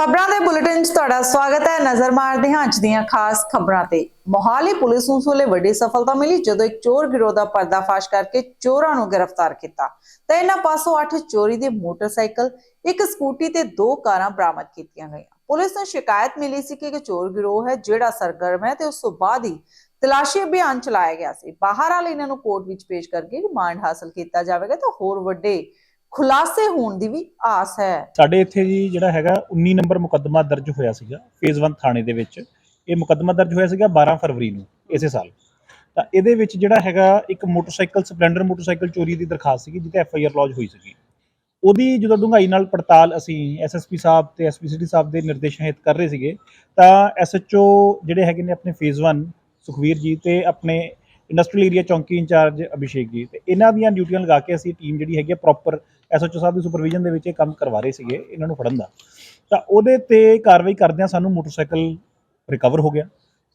ਖਬਰਾਂ ਦੇ ਬੁਲੇਟਿਨ 'ਚ ਤੁਹਾਡਾ ਸਵਾਗਤ ਹੈ। ਨਜ਼ਰ ਮਾਰਦੇ ਹਾਂ ਅੱਜ ਦੀਆਂ ਖਾਸ ਖਬਰਾਂ ਤੇ। ਮੋਹਾਲੀ ਪੁਲਿਸ ਨੂੰ ਸੋਲੇ ਵੱਡੀ ਸਫਲਤਾ ਮਿਲੀ ਜਦੋਂ ਇੱਕ ਚੋਰ ਗਿਰੋਹ ਦਾ ਪਰਦਾਫਾਸ਼ ਕਰਕੇ ਚੋਰਾਂ ਨੂੰ ਗ੍ਰਿਫਤਾਰ ਕੀਤਾ। ਤਾਂ ਇਹਨਾਂ ਪਾਸੋਂ 8 ਚੋਰੀ ਦੇ ਮੋਟਰਸਾਈਕਲ, ਇੱਕ ਸਕੂਟੀ ਤੇ ਦੋ ਕਾਰਾਂ ਬਰਾਮਦ ਕੀਤੀਆਂ ਗਈਆਂ। ਪੁਲਿਸ ਨੂੰ ਸ਼ਿਕਾਇਤ ਮਿਲੀ ਸੀ ਕਿ ਇੱਕ ਚੋਰ ਗਿਰੋਹ ਹੈ ਜਿਹੜਾ ਸਰਗਰਮ ਹੈ ਤੇ ਉਸ ਤੋਂ ਬਾਅਦ ਹੀ ਤਲਾਸ਼ੀ ਅਭਿਆਨ ਚਲਾਇਆ ਗਿਆ ਸੀ। ਬਾਹਰ ਵਾਲੇ ਇਹਨਾਂ ਨੂੰ ਕੋਰਟ ਵਿੱਚ ਪੇਸ਼ ਕਰਕੇ ਰਿਮਾਂਡ ਹਾਸਲ ਕੀਤਾ ਜਾਵੇਗਾ ਤਾਂ ਹੋਰ ਵੱਡੇ ਖੁਲਾਸੇ ਹੋਣ ਦੀ ਵੀ ਆਸ ਹੈ। ਸਾਡੇ ਇੱਥੇ ਜੀ ਜਿਹੜਾ ਹੈਗਾ 19 ਨੰਬਰ ਮੁਕੱਦਮਾ ਦਰਜ ਹੋਇਆ ਸੀਗਾ, ਫੇਜ਼ 1 ਥਾਣੇ ਦੇ ਵਿੱਚ। ਇਹ ਮੁਕੱਦਮਾ ਦਰਜ ਹੋਇਆ ਸੀਗਾ 12 ਫਰਵਰੀ ਨੂੰ, ਇਸੇ ਸਾਲ। ਤਾਂ ਇਹਦੇ ਵਿੱਚ ਜਿਹੜਾ ਹੈਗਾ, ਇੱਕ ਮੋਟਰਸਾਈਕਲ, ਸਪਲੈਂਡਰ ਮੋਟਰਸਾਈਕਲ ਚੋਰੀ ਦੀ ਦਰਖਾਸਤ ਸੀਗੀ ਜਿੱਤੇ ਐਫ ਆਈ ਆਰ ਲੌਜ ਹੋਈ ਸੀਗੀ। ਉਹਦੀ ਜਦੋਂ ਡੂੰਘਾਈ ਨਾਲ ਪੜਤਾਲ ਅਸੀਂ ਐਸਐਸਪੀ ਸਾਹਿਬ ਤੇ ਐਸਪੀਸੀਟੀ ਸਾਹਿਬ ਦੇ ਨਿਰਦੇਸ਼ਾਂ ਹੇਠ ਕਰ ਰਹੇ ਸੀਗੇ, ਤਾਂ ਐਸਐਚਓ ਜਿਹੜੇ ਹੈਗੇ ਨੇ ਆਪਣੇ ਫੇਜ਼ 1 ਸੁਖਵੀਰ ਜੀ ਤੇ ਆਪਣੇ ਇੰਡਸਟਰੀਅਲ ਏਰੀਆ ਚੌਂਕੀ ਇੰਚਾਰਜ ਅਭਿਸ਼ੇਕ ਜੀ, ਤੇ ਇਹਨਾਂ ਦੀਆਂ ਡਿਊਟੀਆਂ ਲਗਾ ਕੇ ਅਸੀਂ ਟੀਮ ਜਿਹੜੀ ਹੈਗੀ ਪ੍ਰੋਪਰ ਐਸਐਚਓ ਸਾਹਿਬ ਦੀ ਸੁਪਰਵਿਜ਼ਨ ਦੇ ਵਿੱਚ ਇਹ ਕੰਮ ਕਰਵਾ ਰਹੇ ਸੀਗੇ, ਇਹਨਾਂ ਨੂੰ ਫੜਨ ਦਾ। ਤਾਂ ਉਹਦੇ ਤੇ ਕਾਰਵਾਈ ਕਰਦਿਆਂ ਸਾਨੂੰ ਮੋਟਰਸਾਈਕਲ ਰਿਕਵਰ ਹੋ ਗਿਆ।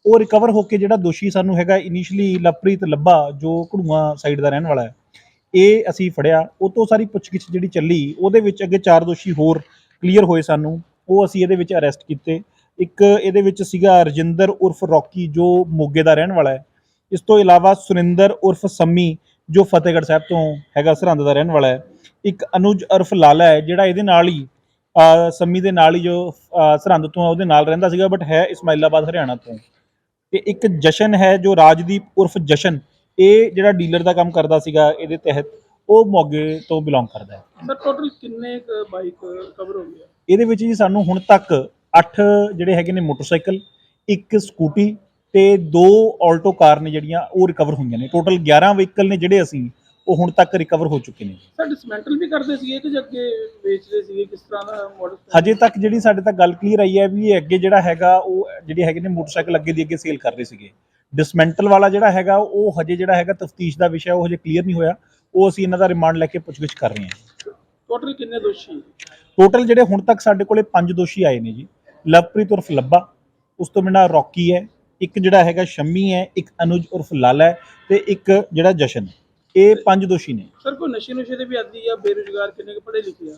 ਉਹ ਰਿਕਵਰ ਹੋ ਕੇ ਜਿਹੜਾ ਦੋਸ਼ੀ ਸਾਨੂੰ ਹੈਗਾ ਇਨੀਸ਼ੀਅਲੀ ਲਵਪ੍ਰੀਤ ਲੱਭਾ, ਜੋ ਘੜੂਆਂ ਸਾਈਡ ਦਾ ਰਹਿਣ ਵਾਲਾ ਹੈ, ਇਹ ਅਸੀਂ ਫੜਿਆ। ਉਹ ਤੋਂ ਸਾਰੀ ਪੁੱਛਗਿੱਛ ਜਿਹੜੀ ਚੱਲੀ, ਉਹਦੇ ਵਿੱਚ ਅੱਗੇ ਚਾਰ ਦੋਸ਼ੀ ਹੋਰ ਕਲੀਅਰ ਹੋਏ ਸਾਨੂੰ। ਉਹ ਅਸੀਂ ਇਹਦੇ ਵਿੱਚ ਅਰੈਸਟ ਕੀਤੇ। ਇੱਕ ਇਹਦੇ ਵਿੱਚ ਸੀਗਾ ਰਜਿੰਦਰ ਉਰਫ ਰੌਕੀ, ਜੋ ਮੋਗੇ ਦਾ ਰਹਿਣ ਵਾਲਾ ਹੈ। ਇਸ ਤੋਂ ਇਲਾਵਾ ਸੁਰਿੰਦਰ ਉਰਫ ਸੰਮੀ, ਜੋ ਫਤਿਹਗੜ੍ਹ ਸਾਹਿਬ ਤੋਂ ਹੈਗਾ ਸਰਹੰਦ ਦਾ ਰਹਿਣ ਵਾਲਾ ਹੈ। ਇੱਕ ਅਨੁਜ ਉਰਫ ਲਾਲਾ ਹੈ ਜਿਹੜਾ ਇਹਦੇ ਨਾਲ ਹੀ ਸੰਮੀ ਦੇ ਨਾਲ ਹੀ ਜੋ ਸਰਹੰਦ ਤੋਂ ਉਹਦੇ ਨਾਲ ਰਹਿੰਦਾ ਸੀਗਾ ਬਟ ਹੈ ਇਸਮਾਇਲਾਬਾਦ ਹਰਿਆਣਾ ਤੋਂ। ਤੇ ਇੱਕ ਜਸ਼ਨ ਹੈ ਜੋ ਰਾਜਦੀਪ ਉਰਫ ਜਸ਼ਨ ਇਹ ਜਿਹੜਾ ਡੀਲਰ ਦਾ ਕੰਮ ਕਰਦਾ ਸੀਗਾ ਇਹਦੇ ਤਹਿਤ ਉਹ ਮੋਗੇ ਤੋਂ ਬਿਲੋਂਗ ਕਰਦਾ ਹੈ। ਸਰ ਟੋਟਲ ਕਿੰਨੇ ਬਾਈਕ ਕਵਰ ਹੋ ਗਿਆ ਇਹਦੇ ਵਿੱਚ ਜੀ ਸਾਨੂੰ ਹੁਣ ਤੱਕ 8 ਜਿਹੜੇ ਹੈਗੇ ਨੇ ਮੋਟਰਸਾਈਕਲ ਇੱਕ ਸਕੂਟੀ ਤੇ ਦੋ ਆਲਟੋ ਕਾਰ ਨੇ ਜਿਹੜੀਆਂ ਉਹ ਰਿਕਵਰ ਹੋਈਆਂ ਨੇ। ਟੋਟਲ 11 ਵਹੀਕਲ ਨੇ ਜਿਹੜੇ ਅਸੀਂ ਉਹ ਹੁਣ ਤੱਕ ਰਿਕਵਰ ਹੋ ਚੁੱਕੇ ਨੇ। ਸਰ ਡਿਸਮੈਂਟਲ ਵੀ ਕਰਦੇ ਸੀਗੇ ਕਿ ਅੱਗੇ ਵੇਚਦੇ ਸੀਗੇ? ਕਿਸ ਤਰ੍ਹਾਂ ਦਾ ਮਾਡਲ ਹਜੇ ਤੱਕ ਜਿਹੜੀ ਸਾਡੇ ਤੱਕ ਗੱਲ ਕਲੀਅਰ ਆਈ ਹੈ ਵੀ ਇਹ ਅੱਗੇ ਜਿਹੜਾ ਹੈਗਾ ਉਹ ਜਿਹੜੇ ਹੈਗੇ ਨੇ ਮੋਟਰਸਾਈਕਲ ਅੱਗੇ ਦੀ ਅੱਗੇ ਸੇਲ ਕਰ ਰਹੇ ਸੀਗੇ। ਡਿਸਮੈਂਟਲ ਵਾਲਾ ਜਿਹੜਾ ਹੈਗਾ ਉਹ ਹਜੇ ਜਿਹੜਾ ਹੈਗਾ ਤਫਤੀਸ਼ ਦਾ ਵਿਸ਼ਾ ਉਹ ਹਜੇ ਕਲੀਅਰ ਨਹੀਂ ਹੋਇਆ। ਉਹ ਅਸੀਂ ਇਹਨਾਂ ਦਾ ਰਿਮਾਂਡ ਲੈ ਕੇ ਪੁੱਛਗਿੱਛ ਕਰ ਰਹੇ ਹਾਂ। ਟੋਟਲ ਕਿੰਨੇ ਦੋਸ਼ੀ ਟੋਟਲ ਜਿਹੜੇ ਹੁਣ ਤੱਕ ਸਾਡੇ ਕੋਲੇ ਪੰਜ ਦੋਸ਼ੀ ਆਏ ਨੇ ਜੀ। ਲਵਪ੍ਰੀਤ ਉਰਫ ਲੱਭਾ ਉਸ ਤੋਂ ਬਿਨਾਂ ਰੌਕੀ ਹੈ ਇੱਕ ਜਿਹੜਾ ਹੈਗਾ ਸ਼ੰਮੀ ਹੈ ਇੱਕ ਅਨੁਜ ਉਰਫ ਲਾਲਾ ਹੈ ਤੇ ਇੱਕ ਜਿਹੜਾ ਜਸ਼ਨ ਹੈ। ਇਹ ਪੰਜ ਦੋਸ਼ੀ ਨੇ। ਸਰ ਕੋਈ ਨਸ਼ੇ ਨੁਸ਼ੇ ਦੇ ਵੀ ਆਦੀ ਆ? ਬੇਰੁਜ਼ਗਾਰ ਕਿੰਨੇ ਕੁ ਪੜ੍ਹੇ ਲਿਖੇ ਆ?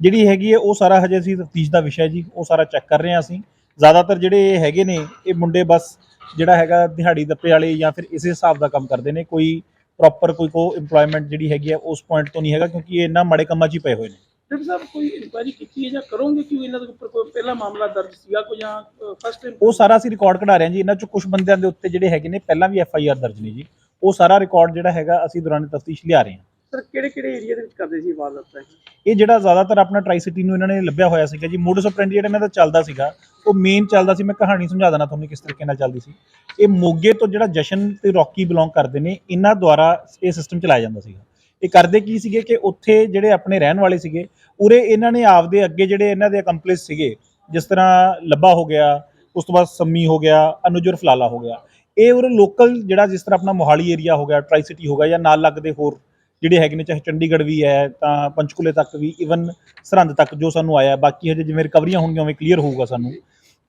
ਜਿਹੜੀ ਹੈਗੀ ਹੈ ਉਹ ਸਾਰਾ ਹਜੇ ਅਸੀਂ ਤਫਤੀਸ਼ ਦਾ ਵਿਸ਼ਾ ਹੈ ਜੀ ਉਹ ਸਾਰਾ ਚੈੱਕ ਕਰ ਰਹੇ ਹਾਂ ਅਸੀਂ। ਜ਼ਿਆਦਾਤਰ ਜਿਹੜੇ ਇਹ ਹੈਗੇ ਨੇ ਇਹ ਮੁੰਡੇ ਬਸ ਜਿਹੜਾ ਹੈਗਾ ਦਿਹਾੜੀ ਦੱਪੇ ਵਾਲੇ ਜਾਂ ਫਿਰ ਇਸੇ ਹਿਸਾਬ ਦਾ ਕੰਮ ਕਰਦੇ ਨੇ। ਕੋਈ ਪ੍ਰੋਪਰ ਕੋਈ ਕੋ EMPLOYMENT ਜਿਹੜੀ ਹੈਗੀ ਹੈ ਉਸ ਪੁਆਇੰਟ ਤੋਂ ਨਹੀਂ ਹੈਗਾ ਕਿਉਂਕਿ ਇਹ ਇੰਨਾ ਮਾੜੇ ਕੰਮਾਂ 'ਚ ਹੀ ਪਏ ਹੋਏ ਨੇ। ਡਾਕਟਰ ਸਾਹਿਬ ਕੋਈ ਇਨਕੁਆਇਰੀ ਕੀਤੀ ਹੈ ਜਾਂ ਕਰੋਗੇ ਕਿ ਇਹਨਾਂ ਦੇ ਉੱਪਰ ਕੋਈ ਪਹਿਲਾ ਮਾਮਲਾ ਦਰਜ ਸੀਗਾ ਕੋਈ ਜਾਂ ਫਸਟ ਟਾਈਮ ਉਹ ਸਾਰਾ ਅਸੀਂ ਰਿਕਾਰਡ ਕਢਾ ਰਹੇ ਹਾਂ ਜੀ ਇਹਨਾਂ 'ਚ ਕੁਝ ਬੰਦਿਆਂ ਦੇ ਉੱਤੇ ਜਿਹੜੇ ਹੈਗੇ ਨੇ ਪਹਿਲਾਂ ਵੀ ਐਫ ਆਈ ਆਰ ਦਰਜ ਨੇ ਜੀ। ਉਹ ਸਾਰਾ ਰਿਕਾਰਡ ਜਿਹੜਾ ਹੈਗਾ ਅਸੀਂ ਦੌਰਾਨ ਤਫਤੀਸ਼ ਲਿਆ ਰਹੇ ਹਾਂ। ਸਰ ਕਿਹੜੇ ਕਿਹੜੇ ਏਰੀਆ ਦੇ ਵਿੱਚ ਕਰਦੇ ਸੀ ਵਾਰਦਾਤਾਂ ਇਹ? ਇਹ ਜਿਹੜਾ ਜ਼ਿਆਦਾਤਰ ਆਪਣਾ ਟਰਾਈ ਸਿਟੀ ਨੂੰ ਇਹਨਾਂ ਨੇ ਲੱਭਿਆ ਹੋਇਆ ਸੀਗਾ ਜੀ ਮੋਡਸ ਆਪਰੈਂਡੀ ਜਿਹੜਾ ਇਹਨਾਂ ਦਾ ਚੱਲਦਾ ਸੀਗਾ ਉਹ ਮੇਨ ਚੱਲਦਾ ਸੀ ਮੈਂ ਕਹਾਣੀ ਸਮਝਾ ਦੇਣਾ ਤੁਹਾਨੂੰ ਕਿਸ ਤਰੀਕੇ ਨਾਲ ਚੱਲਦੀ ਸੀ। ਇਹ ਮੋਗੇ ਤੋਂ ਜਿਹੜਾ ਜਸ਼ਨ ਤੇ ਰੌਕੀ ਬਿਲੋਂਗ ਕਰਦੇ ਨੇ ਇਹਨਾਂ ਦੁਆਰਾ ਇਹ ਸਿਸਟਮ ਚਲਾਇਆ ਜਾਂਦਾ ਸੀਗਾ। ਇਹ ਕਰਦੇ ਕੀ ਸੀਗੇ ਕਿ ਉੱਥੇ ਜਿਹੜੇ ਆਪਣੇ ਰਹਿਣ ਵਾਲੇ ਸੀਗੇ ਉਰੇ ਇਹਨਾਂ ਨੇ ਆਪਦੇ ਅੱਗੇ ਜਿਹੜੇ ਇਹਨਾਂ ਦੇ ਅਕੰਪਲਿਸ ਸੀਗੇ ਜਿਸ ਤਰ੍ਹਾਂ ਲੱਭਾ ਹੋ ਗਿਆ ਉਸ ਤੋਂ ਬਾਅਦ ਸੰਮੀ ਹੋ ਗਿਆ ਅਨੁਜਰ ਫਲਾਲਾ ਹੋ ਗਿਆ। ਇਹ ਉਹ ਲੋਕਲ ਜਿਹੜਾ ਜਿਸ ਤਰ੍ਹਾਂ ਆਪਣਾ ਮੋਹਾਲੀ ਏਰੀਆ ਹੋ ਗਿਆ ਟਰਾਈ ਸਿਟੀ ਹੋ ਗਿਆ ਜਾਂ ਨਾਲ ਲੱਗਦੇ ਹੋਰ ਜਿਹੜੇ ਹੈਗੇ ਨੇ, ਚਾਹੇ ਚੰਡੀਗੜ੍ਹ ਵੀ ਹੈ, ਤਾਂ ਪੰਚਕੂਲੇ ਤੱਕ ਵੀ ਇਵਨ ਸਰਹੰਦ ਤੱਕ ਜੋ ਸਾਨੂੰ ਆਇਆ, ਬਾਕੀ ਹਜੇ ਜਿਵੇਂ ਰਿਕਵਰੀਆਂ ਹੋਣਗੀਆਂ ਉਵੇਂ ਕਲੀਅਰ ਹੋਊਗਾ ਸਾਨੂੰ।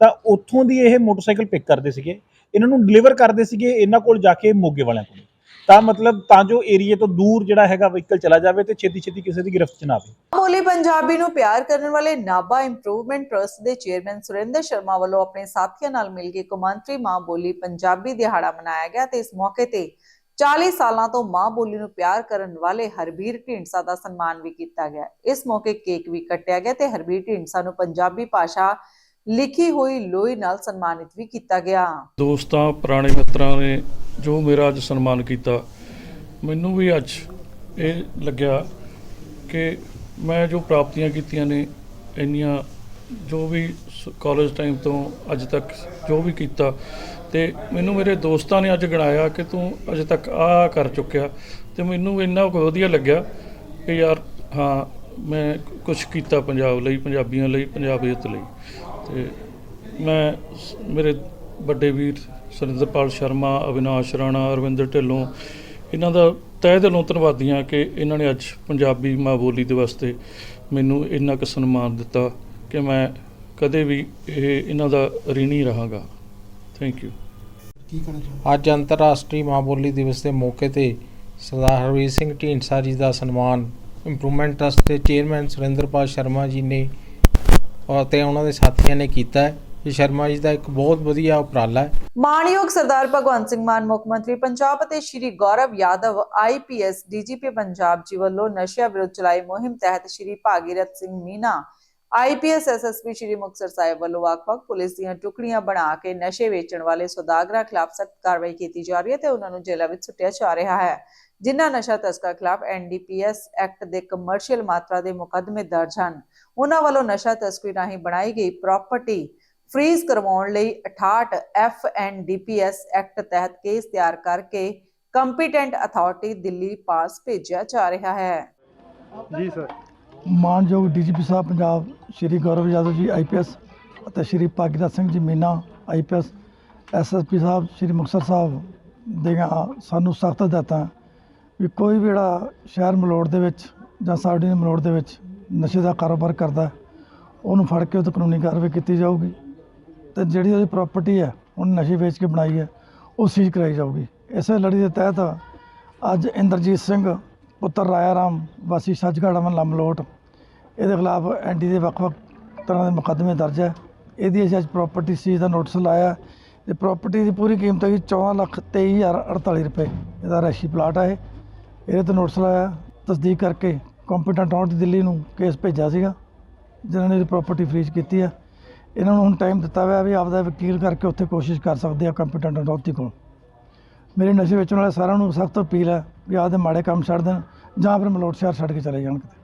ਤਾਂ ਉੱਥੋਂ ਦੀ ਇਹ ਮੋਟਰਸਾਈਕਲ ਪਿਕ ਕਰਦੇ ਸੀਗੇ, ਇਹਨਾਂ ਨੂੰ ਡਿਲੀਵਰ ਕਰਦੇ ਸੀਗੇ, ਇਹਨਾਂ ਕੋਲ ਜਾ ਕੇ ਮੋਗੇ ਵਾਲਿਆਂ ਕੋਲ। ਤਾਂ ਮਤਲਬ ਤਾਂ ਜੋ ਏਰੀਏ ਤੋਂ ਦੂਰ ਜਿਹੜਾ ਹੈਗਾ ਵਹੀਕਲ ਚਲਾ ਜਾਵੇ ਤੇ ਛੇਤੀ ਛੇਤੀ ਕਿਸੇ ਦੀ ਗ੍ਰਿਫਤ ਚ ਨਾ ਆਵੇ। ਬੋਲੀ ਪੰਜਾਬੀ ਨੂੰ ਪਿਆਰ ਕਰਨ ਵਾਲੇ ਨਾਭਾ ਇੰਪਰੂਵਮੈਂਟ ਟਰਸਟ ਦੇ ਚੇਅਰਮੈਨ ਸੁਰਿੰਦਰ ਸ਼ਰਮਾ ਵੱਲੋਂ ਆਪਣੇ ਸਾਥੀਆਂ ਨਾਲ ਮਿਲ ਕੇ ਕੌਮਾਂਤਰੀ ਮਾਂ ਬੋਲੀ ਪੰਜਾਬੀ ਦਿਹਾੜਾ ਮਨਾਇਆ ਗਿਆ ਤੇ ਇਸ ਮੌਕੇ ਤੇ 40 ਸਾਲਾਂ ਤੋਂ ਮਾਂ ਬੋਲੀ ਨੂੰ ਪਿਆਰ ਕਰਨ ਵਾਲੇ ਹਰਬੀਰ ਢੀਂਡਸਾ ਦਾ ਸਨਮਾਨ ਵੀ ਕੀਤਾ ਗਿਆ। ਇਸ ਮੌਕੇ ਕੇਕ ਵੀ ਕੱਟਿਆ ਗਿਆ ਤੇ ਹਰਬੀਰ ਢੀਂਡਸਾ ਨੂੰ ਪੰਜਾਬੀ ਭਾਸ਼ਾ ਲਿਖੀ ਹੋਈ ਲੋਈ ਨਾਲ ਸਨਮਾਨਿਤ ਵੀ ਕੀਤਾ ਗਿਆ। ਦੋਸਤਾਂ, ਪੁਰਾਣੇ ਮਿੱਤਰਾਂ ਨੇ ਜੋ ਮੇਰਾ ਅੱਜ ਸਨਮਾਨ ਕੀਤਾ, ਮੈਨੂੰ ਵੀ ਅੱਜ ਇਹ ਲੱਗਿਆ ਕਿ ਮੈਂ ਜੋ ਪ੍ਰਾਪਤੀਆਂ ਕੀਤੀਆਂ ਨੇ, ਇੰਨੀਆਂ ਜੋ ਵੀ ਕਾਲਜ ਟਾਈਮ ਤੋਂ ਅੱਜ ਤੱਕ ਜੋ ਵੀ ਕੀਤਾ ਤੇ ਮੈਨੂੰ ਮੇਰੇ ਦੋਸਤਾਂ ਨੇ ਅੱਜ ਗਣਾਇਆ ਕਿ ਤੂੰ ਅਜੇ ਤੱਕ ਆ ਕਰ ਚੁੱਕਿਆ ਤੇ ਮੈਨੂੰ ਇੰਨਾ ਕੁ ਵਧੀਆ ਲੱਗਿਆ ਕਿ ਯਾਰ, ਹਾਂ, ਮੈਂ ਕੁਝ ਕੀਤਾ ਪੰਜਾਬ ਲਈ, ਪੰਜਾਬੀਆਂ ਲਈ ਪੰਜਾਬੀਅਤ ਲਈ। ਤੇ ਮੈਂ ਮੇਰੇ ਵੱਡੇ ਵੀਰ ਸੁਰਿੰਦਰਪਾਲ ਸ਼ਰਮਾ ਅਵਿਨਾਸ਼ ਰਾਣਾ ਅਰਵਿੰਦਰ ਢਿੱਲੋਂ ਇਹਨਾਂ ਦਾ ਤਹਿ ਦਿਲੋਂ ਧੰਨਵਾਦੀ ਹਾਂ ਕਿ ਇਹਨਾਂ ਨੇ ਅੱਜ ਪੰਜਾਬੀ ਮਾਂ ਬੋਲੀ ਦੇ ਵਾਸਤੇ ਮੈਨੂੰ ਇੰਨਾ ਕੁ ਸਨਮਾਨ ਦਿੱਤਾ ਕਿ ਮੈਂ ਕਦੇ ਵੀ ਇਹ ਇਹਨਾਂ ਦਾ ঋਣੀ ਰਹਾਂਗਾ। ਥੈਂਕ ਯੂ ਅੱਜ ਅੰਤਰਰਾਸ਼ਟਰੀ ਮਾਂ ਬੋਲੀ ਦਿਵਸ ਦੇ ਮੌਕੇ ਤੇ ਸਰਦਾਰ ਹਰਵੀਰ ਸਿੰਘ ਢੀਂਡਸਾ ਜੀ ਦਾ ਸਨਮਾਨ ਇੰਪਰੂਵਮੈਂਟ ਟਰਸਟ ਦੇ ਚੇਅਰਮੈਨ ਸੁਰਿੰਦਰਪਾਲ ਸ਼ਰਮਾ ਜੀ ਨੇ ਔਰ ਉਹਨਾਂ ਦੇ ਸਾਥੀਆਂ ਨੇ ਕੀਤਾ ਹੈ। ਇਹ ਸ਼ਰਮਾ ਜੀ ਦਾ ਇੱਕ ਬਹੁਤ ਵਧੀਆ ਉਪਰਾਲਾ ਹੈ। ਮਾਨਯੋਗ ਸਰਦਾਰ ਭਗਵੰਤ ਸਿੰਘ ਮਾਨ, ਮੁੱਖ ਮੰਤਰੀ ਪੰਜਾਬ ਅਤੇ ਸ਼੍ਰੀ ਗੌਰਵ ਯਾਦਵ ਆਈਪੀਐਸ ਡੀਜੀਪੀ ਪੰਜਾਬ ਜੀ ਵੱਲੋਂ ਨਸ਼ਿਆਂ ਵਿਰੁੱਧ ਚਲਾਈ ਮੁਹਿੰਮ ਤਹਿਤ ਸ਼੍ਰੀ ਭਾਗੀਰਥ ਸਿੰਘ ਮੀਨਾ ਆਈਪੀਐਸ ਐਸਐਸਪੀ ਸ਼੍ਰੀ ਮੁਕਤਸਰ ਸਾਹਿਬ ਵੱਲੋਂ ਵੱਖ-ਵੱਖ ਪੁਲਿਸ ਦੀਆਂ ਟੁਕੜੀਆਂ ਬਣਾ ਕੇ ਨਸ਼ੇ ਵੇਚਣ ਵਾਲੇ ਸੌਦਾਗਰਾਂ ਖਿਲਾਫ ਸਖਤ ਕਾਰਵਾਈ ਕੀਤੀ ਜਾ ਰਹੀ ਹੈ ਤੇ ਉਹਨਾਂ ਨੂੰ ਜੇਲ੍ਹਾਂ ਵਿੱਚ ਸੁੱਟਿਆ ਜਾ ਰਿਹਾ ਹੈ। ਜਿਨ੍ਹਾਂ ਨਸ਼ਾ ਤਸਕਰ ਖਿਲਾਫ ਐਨਡੀਪੀਐਸ ਐਕਟ ਦੇ ਕਮਰਸ਼ੀਅਲ ਮਾਤਰਾ ਦੇ ਮੁਕੱਦਮੇ ਦਰਜ ਹਨ। ਉਹਨਾਂ ਵੱਲੋਂ ਨਸ਼ਾ ਤਸਕਰੀ ਰਾਹੀਂ ਬਣਾਈ ਗਈ ਪ੍ਰਾਪਰਟੀ ਫ੍ਰੀਜ਼ ਕਰਵਾਉਣ ਲਈ 68 ਐਫਐਨਡੀਪੀਐਸ ਐਕਟ ਤਹਿਤ ਕੇਸ ਤਿਆਰ ਕਰਕੇ ਕੰਪੀਟੈਂਟ ਅਥਾਰਟੀ ਦਿੱਲੀ ਪਾਸ ਭੇਜਿਆ ਜਾ ਰਿਹਾ ਹੈ। ਜੀ ਸਰ। ਮਾਨਯੋਗ ਡੀਜੀਪੀ ਸਾਹਿਬ ਪੰਜਾਬ ਸ਼੍ਰੀ ਗੌਰਵ ਯਾਦਵ ਜੀ ਆਈਪੀਐਸ ਅਤੇ ਸ਼੍ਰੀ ਭਾਗੀਰਥ ਸਿੰਘ ਜੀ ਮੀਨਾ ਆਈਪੀਐਸ ਐਸਐਸਪੀ ਸਾਹਿਬ ਸ਼੍ਰੀ ਮੁਕਤਸਰ ਸਾਹਿਬ ਦੀਆਂ ਸਾਨੂੰ ਸਖਤ ਹਦਾਇਤਾਂ ਵੀ ਕੋਈ ਵੀ ਜਿਹੜਾ ਸ਼ਹਿਰ ਮਲੋੜ ਦੇ ਵਿੱਚ ਜਾਂ ਸਾਡੀ ਮਲੋੜ ਦੇ ਵਿੱਚ ਨਸ਼ੇ ਦਾ ਕਾਰੋਬਾਰ ਕਰਦਾ ਉਹਨੂੰ ਫੜ ਕੇ ਉਹ 'ਤੇ ਕਾਨੂੰਨੀ ਕਾਰਵਾਈ ਕੀਤੀ ਜਾਊਗੀ ਤੇ ਜਿਹੜੀ ਉਹਦੀ ਪ੍ਰਾਪਰਟੀ ਹੈ, ਉਹਨੇ ਨਸ਼ੇ ਵੇਚ ਕੇ ਬਣਾਈ ਹੈ, ਉਹ ਸੀਜ਼ ਕਰਾਈ ਜਾਊਗੀ। ਇਸੇ ਲੜੀ ਦੇ ਤਹਿਤ ਅੱਜ ਇੰਦਰਜੀਤ ਸਿੰਘ, ਪੁੱਤਰ ਰਾਇਆ ਰਾਮ ਵਾਸੀ ਸੱਚਗੜ੍ਹ ਅਮਨ ਲੰਮਲੋਟ ਇਹਦੇ ਖਿਲਾਫ ਐਂਟੀ ਦੇ ਵੱਖ-ਵੱਖ ਤਰ੍ਹਾਂ ਦੇ ਮੁਕੱਦਮੇ ਦਰਜ ਹੈ। ਇਹਦੀ ਅਸੀਂ ਅੱਜ ਪ੍ਰਾਪਰਟੀ ਸੀਜ਼ ਦਾ ਨੋਟਿਸ ਲਾਇਆ ਹੈ। ਤੇ ਪ੍ਰਾਪਰਟੀ ਦੀ ਪੂਰੀ ਕੀਮਤ ਹੈਗੀ 14 ਲੱਖ 23048 ਰੁਪਏ। ਇਹਦਾ ਰੈਸ਼ੀ ਪਲਾਟ ਹੈ ਇਹ। ਇਹਦੇ ਤੇ ਨੋਟਿਸ ਲਾਇਆ, ਤਸਦੀਕ ਕਰਕੇ ਕੰਪੀਟੈਂਟ ਅਥਾਰਟੀ ਦਿੱਲੀ ਨੂੰ ਕੇਸ ਭੇਜਿਆ ਸੀਗਾ, ਜਿਨ੍ਹਾਂ ਨੇ ਇਹਦੀ ਪ੍ਰਾਪਰਟੀ ਫਰੀਜ਼ ਕੀਤੀ ਹੈ ਇਹਨਾਂ ਨੂੰ ਹੁਣ ਟਾਈਮ ਦਿੱਤਾ ਹੋਇਆ ਵੀ ਆਪਦਾ ਵਕੀਲ ਕਰਕੇ ਉੱਥੇ ਕੋਸ਼ਿਸ਼ ਕਰ ਸਕਦੇ ਆ ਕੰਪੀਟੈਂਟ ਅਥਾਰਟੀ ਕੋਲ। ਮੇਰੇ ਨਸ਼ੇ ਵੇਚਣ ਵਾਲੇ ਸਾਰਿਆਂ ਨੂੰ ਸਖਤ ਅਪੀਲ ਹੈ ਵੀ ਆਪਦੇ ਮਾੜੇ ਕੰਮ ਛੱਡ ਦੇਣ, ਜਾਂ ਫਿਰ ਮਲੋਟ ਸ਼ਹਿਰ ਛੱਡ ਕੇ ਚਲੇ ਜਾਣ ਕਿਤੇ।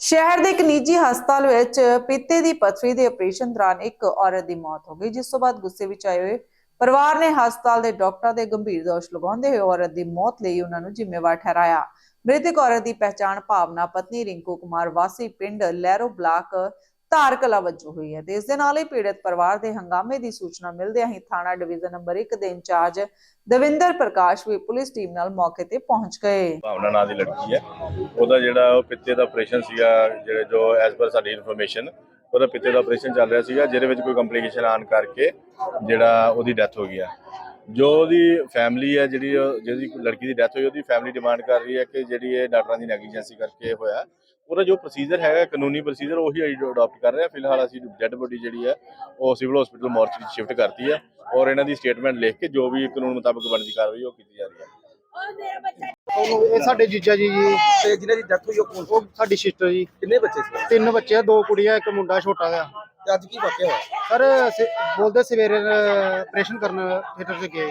ਸ਼ਹਿਰ ਦੇ ਇੱਕ ਨਿੱਜੀ ਹਸਪਤਾਲ ਵਿੱਚ ਪਿੱਤੇ ਦੀ ਪੱਥਰੀ ਦੇ ਆਪਰੇਸ਼ਨ ਦੌਰਾਨ ਇੱਕ ਔਰਤ ਦੀ ਮੌਤ ਹੋ ਗਈ, ਜਿਸ ਤੋਂ ਬਾਅਦ ਗੁੱਸੇ ਵਿੱਚ ਆਏ ਹੋਏ ਪਰਿਵਾਰ ਨੇ ਹਸਪਤਾਲ ਦੇ ਡਾਕਟਰਾਂ ਦੇ ਗੰਭੀਰ ਦੋਸ਼ ਲਗਾਉਂਦੇ ਹੋਏ ਔਰਤ ਦੀ ਮੌਤ ਲਈ ਉਹਨਾਂ ਨੂੰ ਜ਼ਿੰਮੇਵਾਰ ਠਹਿਰਾਇਆ। ਮ੍ਰਿਤਕ ਔਰਤ ਦੀ ਪਹਿਚਾਣ ਭਾਵਨਾ ਪਤਨੀ ਰਿੰਕੂ ਕੁਮਾਰ ਵਾਸੀ ਪਿੰਡ ਲਹਿਰੋ ਬਲਾਕ ਧਾਰਕਲਾ ਵਜੋਂ ਹੋਈ ਹੈ। ਤੇ ਇਸ ਦੇ ਨਾਲ ਹੀ ਪੀੜਤ ਪਰਿਵਾਰ ਦੇ ਹੰਗਾਮੇ ਦੀ ਸੂਚਨਾ ਮਿਲਦਿਆਂ ਹੀ ਥਾਣਾ ਡਿਵੀਜ਼ਨ ਨੰਬਰ 1 ਦੇ ਇੰਚਾਰਜ ਦਵਿੰਦਰ ਪ੍ਰਕਾਸ਼ ਵੀ ਪੁਲਿਸ ਟੀਮ ਨਾਲ ਮੌਕੇ ਤੇ ਪਹੁੰਚ ਗਏ। ਭਾਵਨਾ ਨਾਂ ਦੀ ਲੜਕੀ ਹੈ। ਉਹਦਾ ਜਿਹੜਾ ਉਹ ਪਿੱਤੇ ਦਾ ਆਪਰੇਸ਼ਨ ਸੀਗਾ, ਜਿਹੜੇ ਜੋ ਐਸ ਪਰ ਸਾਡੀ ਇਨਫੋਰਮੇਸ਼ਨ ਉਹਦਾ ਪਿੱਤੇ ਦਾ ਆਪਰੇਸ਼ਨ ਚੱਲ ਰਿਹਾ ਸੀਗਾ, ਜਿਹਦੇ ਵਿੱਚ ਕੋਈ ਕੰਪਲਿਕੇਸ਼ਨ ਆਣ ਕਰਕੇ ਜਿਹੜਾ ਉਹਦੀ ਡੈਥ ਹੋ ਗਈ ਆ। ਜੋ ਉਹਦੀ ਫੈਮਿਲੀ ਹੈ ਜਿਹੜੀ ਜਿਹਦੀ ਲੜਕੀ ਦੀ ਡੈਥ ਹੋਈ, ਉਹਦੀ ਫੈਮਿਲੀ ਡਿਮਾਂਡ ਕਰ ਰਹੀ ਹੈ ਕਿ ਜਿਹੜੀ ਇਹ ਡਾਕਟਰਾਂ ਦੀ ਨੈਗਲੀਜੈਂਸੀ ਕਰਕੇ ਹੋਇਆ। ਉਹਦਾ ਜੋ ਪ੍ਰੋਸੀਜਰ ਹੈਗਾ, ਕਾਨੂੰਨੀ ਪ੍ਰੋਸੀਜਰ ਉਹੀ ਅਡਾਪਟ ਕਰ ਰਿਹਾ ਫਿਲਹਾਲ ਅਸੀਂ ਡੈੱਡ ਬੋਡੀ ਜਿਹੜੀ ਹੈ ਉਹ ਸਿਵਲ ਹਸਪੀਟਲ ਮੋਰਚਰੀ ਸ਼ਿਫਟ ਕਰਤੀ ਹੈ ਔਰ ਇਹਨਾਂ ਦੀ ਸਟੇਟਮੈਂਟ ਲਿਖ ਕੇ ਜੋ ਵੀ ਕਾਨੂੰਨ ਮੁਤਾਬਕ ਬਣਦੀ ਕਾਰਵਾਈ ਉਹ ਕੀਤੀ ਜਾ ਰਹੀ ਹੈ ਉਹ ਇਹ ਸਾਡੇ ਜੀਜਾ ਜੀ ਜੀ। ਤੇ ਜਿਹਨਾਂ ਦੀ ਡੈਥ ਹੋਈ ਉਹ ਕੌਣ ਉਹ ਸਾਡੀ ਸਿਸਟਰ ਜੀ। ਕਿੰਨੇ ਬੱਚੇ ਸੀ? ਤਿੰਨ ਬੱਚੇ ਆ ਦੋ ਕੁੜੀਆਂ ਇੱਕ ਮੁੰਡਾ ਛੋਟਾ ਆ ਤੇ ਅੱਜ ਕੀ ਵਾਕਿਆ ਹੋਇਆ? ਸਰ ਸ- ਬੋਲਦੇ ਸਵੇਰੇ ਆਪਰੇਸ਼ਨ ਕਰਨ ਥੀਏਟਰ 'ਚ ਗਏ।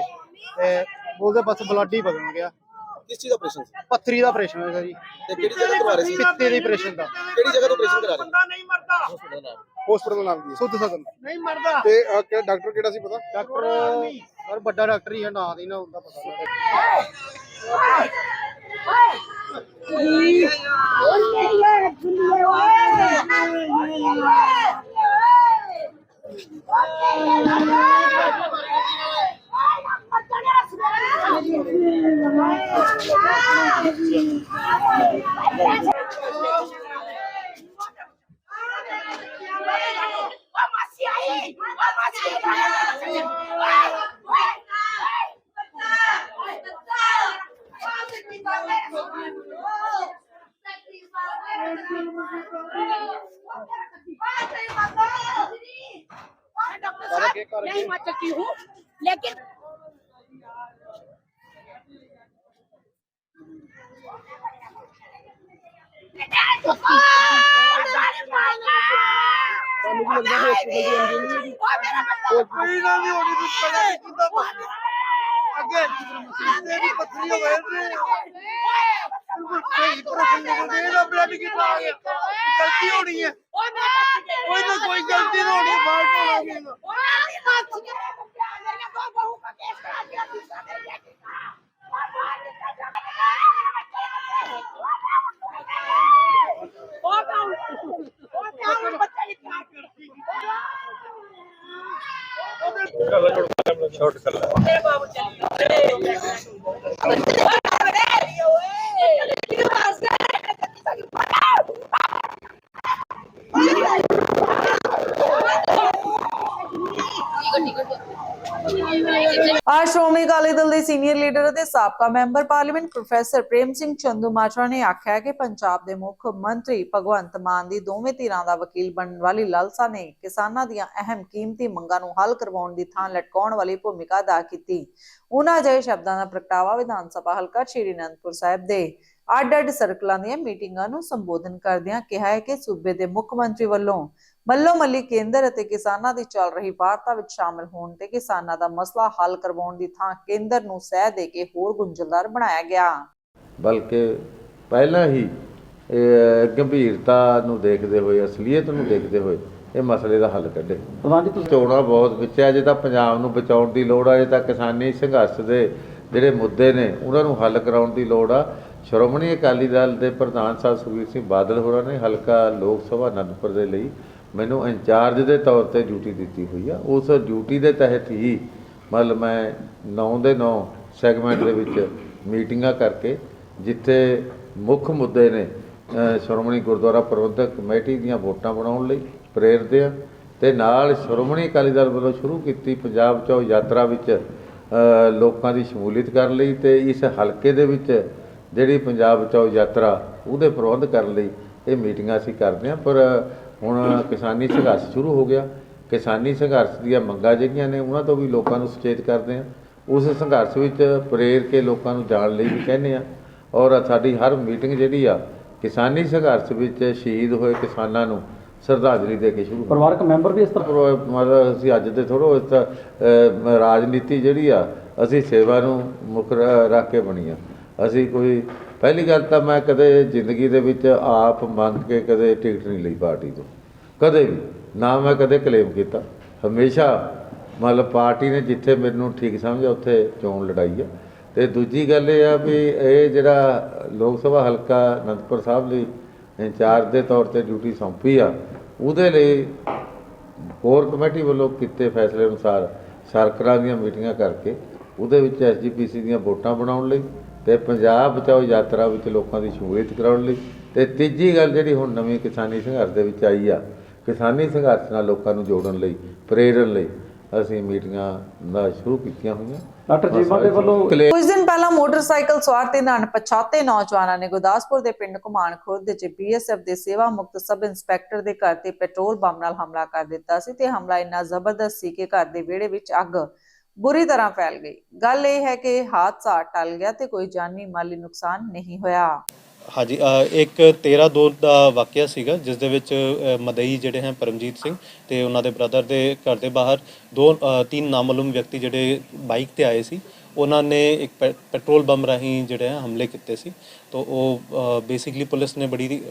ਤੇ ਬੋਲਦੇ ਬਸ ਬਲੱਡ ਹੀ ਬਦਲ ਗਿਆ। ਕਿਸ ਚੀਜ਼ ਦਾ ਆਪਰੇਸ਼ਨ ਸੀ? ਪੱਥਰੀ ਦਾ ਆਪਰੇਸ਼ਨ ਹੋਇਆ ਜੀ। ਤੇ ਕਿਹੜੀ ਜਗ੍ਹਾ ਕਰਵਾ ਰਹੇ ਸੀ? ਪਿੱਤੇ ਦੇ ਆਪਰੇਸ਼ਨ ਦਾ। ਕਿਹੜੀ ਜਗ੍ਹਾ ਤੋਂ ਆਪਰੇਸ਼ਨ ਕਰਾ ਰਹੇ? ਬੰਦਾ ਨਹੀਂ ਮਰਦਾ। ਹਸਪੀਟਲ ਦਾ ਹਸਪੀਟਲ ਨਾਮ ਦੀ ਸੁੱਧ ਸਦਨ। ਨਹੀਂ ਮਰਦਾ। ਤੇ ਅਹ, ਕਿਹੜਾ ਡਾਕਟਰ ਕਿਹੜਾ ਸੀ ਪਤਾ? ਡਾਕਟਰ ਸਰ ਵੱਡਾ ਡਾਕਟਰ ਹੀ ਹੈ ਨਾਂ ਦੀ ਨਾ ਉਹਦਾ ਪਤਾ। ਨਹੀਂ नहीं मैं चुकी हूँ लेकिन ਸਾਨੂੰ ਵੀ ਲੱਗਦਾ ਹਸਪੀਟਲ ਦੀ ਕੋਈ ਨਾ ਨਹੀਂ ਹੋਣੀ ਤੂੰ ਪਤਾ ਨਹੀਂ ਕਿੰਦਾ ਲੱਗੇ ਤੇ ਵੀ ਪੱਥਰੀ ਹੋ ਗਏ ਨੇ। ਬਿਲਕੁਲ ਸਹੀ ਪ੍ਰਸ਼ਨ ਹੋਵੇ ਇਹਦਾ ਬਲੱਡ ਕਿੱਥੋਂ ਆ ਗਿਆ? ਗਲਤੀ ਹੋਣੀ ਹੈ। ਕੋਈ ਨਾ ਕੋਈ ਗਲਤੀ ਹੋਣੀ ਬਾਹਰ ਤੋਂ ਆ ਗਈ ਛੋਟ ਕਰ ਲੈ Yeah. ਸੀਨੀਅਰ ਲੀਡਰ ਅਤੇ ਸਾਬਕਾ member parliament professor Prem Singh Chandu Majra ਨੇ ਆਖਿਆ ਕਿ ਪੰਜਾਬ ਦੇ ਮੁੱਖ ਮੰਤਰੀ ਭਗਵੰਤ ਮਾਨ ਦੀ ਦੋਵੇਂ ਧਿਰਾਂ ਦਾ ਵਕੀਲ ਬਣਨ ਵਾਲੀ ਲਾਲਸਾ ਨੇ ਕਿਸਾਨਾਂ ਦੀਆਂ ਅਹਿਮ ਕੀਮਤੀ ਮੰਗਾਂ ਨੂੰ ਹੱਲ ਕਰਵਾਉਣ ਦੀ ਥਾਂ ਲਟਕਾਉਣ ਵਾਲੀ ਭੂਮਿਕਾ ਅਦਾ ਕੀਤੀ। ਉਹਨਾਂ ਅਜਿਹੇ ਸ਼ਬਦਾਂ ਦਾ ਪ੍ਰਗਟਾਵਾ ਵਿਧਾਨ ਸਭਾ ਹਲਕਾ ਸ਼੍ਰੀ ਅਨੰਦਪੁਰ ਸਾਹਿਬ ਦੇ ਅੱਡ-ਅੱਡ ਸਰਕਲਾਂ ਦੀਆਂ ਮੀਟਿੰਗਾਂ ਨੂੰ ਸੰਬੋਧਨ ਕਰਦਿਆਂ ਕਿਹਾ ਹੈ ਕਿ ਸੂਬੇ ਦੇ ਮੁੱਖ ਮੰਤਰੀ ਵੱਲੋਂ ਮੱਲੋ ਮੱਲੀ ਕੇਂਦਰ ਅਤੇ ਕਿਸਾਨਾਂ ਦੀ ਚੱਲ ਰਹੀ ਵਾਰਤਾ ਵਿੱਚ ਸ਼ਾਮਲ ਹੋਣ ਤੇ ਕਿਸਾਨਾਂ ਦਾ ਮਸਲਾ ਹੱਲ ਕਰਵਾਉਣ ਦੀ ਥਾਂ ਕੇਂਦਰ ਨੂੰ ਸਹਿ ਦੇ ਕੇ ਹੋਰ ਗੁੰਝਲਦਾਰ ਬਣਾਇਆ ਗਿਆ। ਬਲਕਿ ਪਹਿਲਾਂ ਹੀ ਇਹ ਗੰਭੀਰਤਾ ਨੂੰ ਦੇਖਦੇ ਹੋਏ ਅਸਲੀਅਤ ਨੂੰ ਦੇਖਦੇ ਹੋਏ ਇਹ ਮਸਲੇ ਦਾ ਹੱਲ ਕੱਢੇ। ਚੋਣਾਂ ਬਹੁਤ ਵਿੱਚ ਹੈ ਜੇ ਤਾਂ ਪੰਜਾਬ ਨੂੰ ਬਚਾਉਣ ਦੀ ਲੋੜ ਆ ਜੇ ਤਾਂ ਕਿਸਾਨੀ ਸੰਘਰਸ਼ ਦੇ ਜਿਹੜੇ ਮੁੱਦੇ ਨੇ ਉਹਨਾਂ ਨੂੰ ਹੱਲ ਕਰਾਉਣ ਦੀ ਲੋੜ ਆ। ਸ਼੍ਰੋਮਣੀ ਅਕਾਲੀ ਦਲ ਦੇ ਪ੍ਰਧਾਨ ਸਾਹਿਬ ਸੁਖਬੀਰ ਸਿੰਘ ਬਾਦਲ ਹੋਰਾਂ ਨੇ ਹਲਕਾ ਲੋਕ ਸਭਾ ਅਨੰਦਪੁਰ ਦੇ ਲਈ ਮੈਨੂੰ ਇੰਚਾਰਜ ਦੇ ਤੌਰ ਤੇ ਡਿਊਟੀ ਦਿੱਤੀ ਹੋਈ ਆ। ਉਸ ਡਿਊਟੀ ਦੇ ਤਹਿਤ ਹੀ ਮਤਲਬ ਮੈਂ 9 ਦੇ 9 ਸੈਗਮੈਂਟ ਦੇ ਵਿੱਚ ਮੀਟਿੰਗਾਂ ਕਰਕੇ, ਜਿੱਥੇ ਮੁੱਖ ਮੁੱਦੇ ਨੇ ਸ਼੍ਰੋਮਣੀ ਗੁਰਦੁਆਰਾ ਪ੍ਰਬੰਧਕ ਕਮੇਟੀ ਦੀਆਂ ਵੋਟਾਂ ਬਣਾਉਣ ਲਈ ਪ੍ਰੇਰਦੇ ਆ ਤੇ ਨਾਲ ਸ਼੍ਰੋਮਣੀ ਅਕਾਲੀ ਦਲ ਵੱਲੋਂ ਸ਼ੁਰੂ ਕੀਤੀ ਪੰਜਾਬ ਚੋਂ ਯਾਤਰਾ ਵਿੱਚ ਲੋਕਾਂ ਦੀ ਸ਼ਮੂਲੀਅਤ ਕਰਨ ਲਈ ਤੇ ਇਸ ਹਲਕੇ ਦੇ ਵਿੱਚ ਜਿਹੜੀ ਪੰਜਾਬ ਚੋਂ ਯਾਤਰਾ ਉਹਦੇ ਪ੍ਰਬੰਧ ਕਰਨ ਲਈ ਇਹ ਮੀਟਿੰਗਾਂ ਅਸੀਂ ਕਰਦੇ ਹਾਂ ਪਰ ਹੁਣ ਕਿਸਾਨੀ ਸੰਘਰਸ਼ ਸ਼ੁਰੂ ਹੋ ਗਿਆ। ਕਿਸਾਨੀ ਸੰਘਰਸ਼ ਦੀਆਂ ਮੰਗਾਂ ਜਿਹੜੀਆਂ ਨੇ ਉਹਨਾਂ ਤੋਂ ਵੀ ਲੋਕਾਂ ਨੂੰ ਸੁਚੇਤ ਕਰਦੇ ਹਾਂ। ਉਸ ਸੰਘਰਸ਼ ਵਿੱਚ ਪ੍ਰੇਰ ਕੇ ਲੋਕਾਂ ਨੂੰ ਜਾਣ ਲਈ ਵੀ ਕਹਿੰਦੇ ਆ ਔਰ ਸਾਡੀ ਹਰ ਮੀਟਿੰਗ ਜਿਹੜੀ ਆ ਕਿਸਾਨੀ ਸੰਘਰਸ਼ ਵਿੱਚ ਸ਼ਹੀਦ ਹੋਏ ਕਿਸਾਨਾਂ ਨੂੰ ਸ਼ਰਧਾਂਜਲੀ ਦੇ ਕੇ ਸ਼ੁਰੂ ਪਰਿਵਾਰਕ ਮੈਂਬਰ ਵੀ ਇਸ ਤਰ੍ਹਾਂ? ਮਤਲਬ ਅਸੀਂ ਅੱਜ ਦੇ ਥੋੜੋ ਇਸ ਰਾਜਨੀਤੀ ਜਿਹੜੀ ਆ ਅਸੀਂ ਸੇਵਾ ਨੂੰ ਮੁੱਖ ਰੱਖ ਕੇ ਬਣੀ ਆ। ਅਸੀਂ ਕੋਈ ਪਹਿਲੀ ਗੱਲ ਤਾਂ ਮੈਂ ਕਦੇ ਜ਼ਿੰਦਗੀ ਦੇ ਵਿੱਚ ਆਪ ਮੰਗ ਕੇ ਕਦੇ ਟਿਕਟ ਨਹੀਂ ਲਈ ਪਾਰਟੀ ਤੋਂ। ਕਦੇ ਵੀ। ਨਾ ਮੈਂ ਕਦੇ ਕਲੇਮ ਕੀਤਾ। ਹਮੇਸ਼ਾ ਮਤਲਬ ਪਾਰਟੀ ਨੇ ਜਿੱਥੇ ਮੈਨੂੰ ਠੀਕ ਸਮਝਿਆ, ਉੱਥੇ ਚੋਣ ਲੜਾਈ ਆ। ਤੇ ਦੂਜੀ ਗੱਲ ਇਹ ਆ ਵੀ ਇਹ ਜਿਹੜਾ ਲੋਕ ਸਭਾ ਹਲਕਾ ਅਨੰਦਪੁਰ ਸਾਹਿਬ ਲਈ ਇੰਚਾਰਜ ਦੇ ਤੌਰ ਤੇ ਡਿਊਟੀ ਸੌਂਪੀ ਆ, ਉਹਦੇ ਲਈ ਕੋਰ ਕਮੇਟੀ ਵੱਲੋਂ ਕੀਤੇ ਫੈਸਲੇ ਅਨੁਸਾਰ ਸਰਕਰਾਂ ਦੀਆਂ ਮੀਟਿੰਗਾਂ ਕਰਕੇ ਉਹਦੇ ਵਿੱਚ ਐਸਜੀਪੀਸੀ ਦੀਆਂ ਵੋਟਾਂ ਬਣਾਉਣ ਲਈ ਤੇ ਪੰਜਾਬ ਬਚਾਓ ਯਾਤਰਾ ਵਿੱਚ ਲੋਕਾਂ ਦੀ ਸ਼ਮੂਲੀਅਤ ਕਰਾਉਣ ਲਈ। ਤੇ ਤੀਜੀ ਗੱਲ ਜਿਹੜੀ ਹੁਣ ਨਵੀਂ ਕਿਸਾਨੀ ਸੰਘਰਸ਼ ਦੇ ਵਿੱਚ ਆਈ ਆ ਕਿਸਾਨੀ ਸੰਘਰਸ਼ ਨਾਲ ਲੋਕਾਂ ਨੂੰ ਜੋੜਨ ਲਈ ਪ੍ਰੇਰਨ ਲਈ ਅਸੀਂ ਮੀਟਿੰਗਾਂ ਨਾ ਸ਼ੁਰੂ ਕੀਤੀਆਂ ਹੋਈਆਂ। ਡਾਕਟਰ ਜੀਵਾ ਦੇ ਵੱਲੋਂ ਕੁਝ ਦਿਨ ਪਹਿਲਾਂ ਮੋਟਰਸਾਈਕਲ ਸਵਾਰ ਤੇ ਅਣਪਛਾਤੇ ਨੌਜਵਾਨਾਂ ਨੇ ਗੁਰਦਾਸਪੁਰ ਦੇ ਪਿੰਡ ਘੁਮਾਣ ਖੁਰਦ ਚ ਬੀਐਸਐਫ ਦੇ ਸੇਵਾ ਮੁਕਤ ਸਬ ਇੰਸਪੈਕਟਰ ਦੇ ਘਰ ਤੇ ਪੈਟਰੋਲ ਬੰਬ ਨਾਲ ਹਮਲਾ ਕਰ ਦਿੱਤਾ ਸੀ ਤੇ ਹਮਲਾ ਇੰਨਾ ਜ਼ਬਰਦਸਤ ਸੀ ਕਿ ਘਰ ਦੇ ਵਿਹੜੇ ਵਿੱਚ ਅੱਗ ਬੁਰੀ ਤਰ੍ਹਾਂ ਫੈਲ ਗਈ। ਗੱਲ ਇਹ ਹੈ ਕਿ ਹਾਦਸਾ ਟਲ ਗਿਆ ਤੇ ਕੋਈ ਜਾਨੀ ਮਾਲੀ ਨੁਕਸਾਨ ਨਹੀਂ ਹੋਇਆ। ਹਾਂਜੀ ਇੱਕ 13 ਦੋ ਦਾ ਵਾਕਿਆ ਸੀਗਾ, ਜਿਸ ਦੇ ਵਿੱਚ ਮਦਈ ਜਿਹੜੇ ਹੈ ਪਰਮਜੀਤ ਸਿੰਘ ਤੇ ਉਹਨਾਂ ਦੇ ਬ੍ਰਦਰ ਦੇ ਘਰ ਦੇ ਬਾਹਰ ਦੋ ਤਿੰਨ ਨਾਮਾਲੂਮ ਵਿਅਕਤੀ ਜਿਹੜੇ ਬਾਈਕ ਤੇ ਆਏ ਸੀ ਉਹਨਾਂ ਨੇ ਇੱਕ ਪੈ- ਪੈਟਰੋਲ ਬੰਬ ਰਾਹੀਂ ਜਿਹੜੇ ਹੈ ਹਮਲੇ ਕੀਤੇ ਸੀ। ਤਾਂ ਉਹ ਬੇਸਿਕਲੀ ਪੁਲਿਸ ਨੇ ਬੜੀ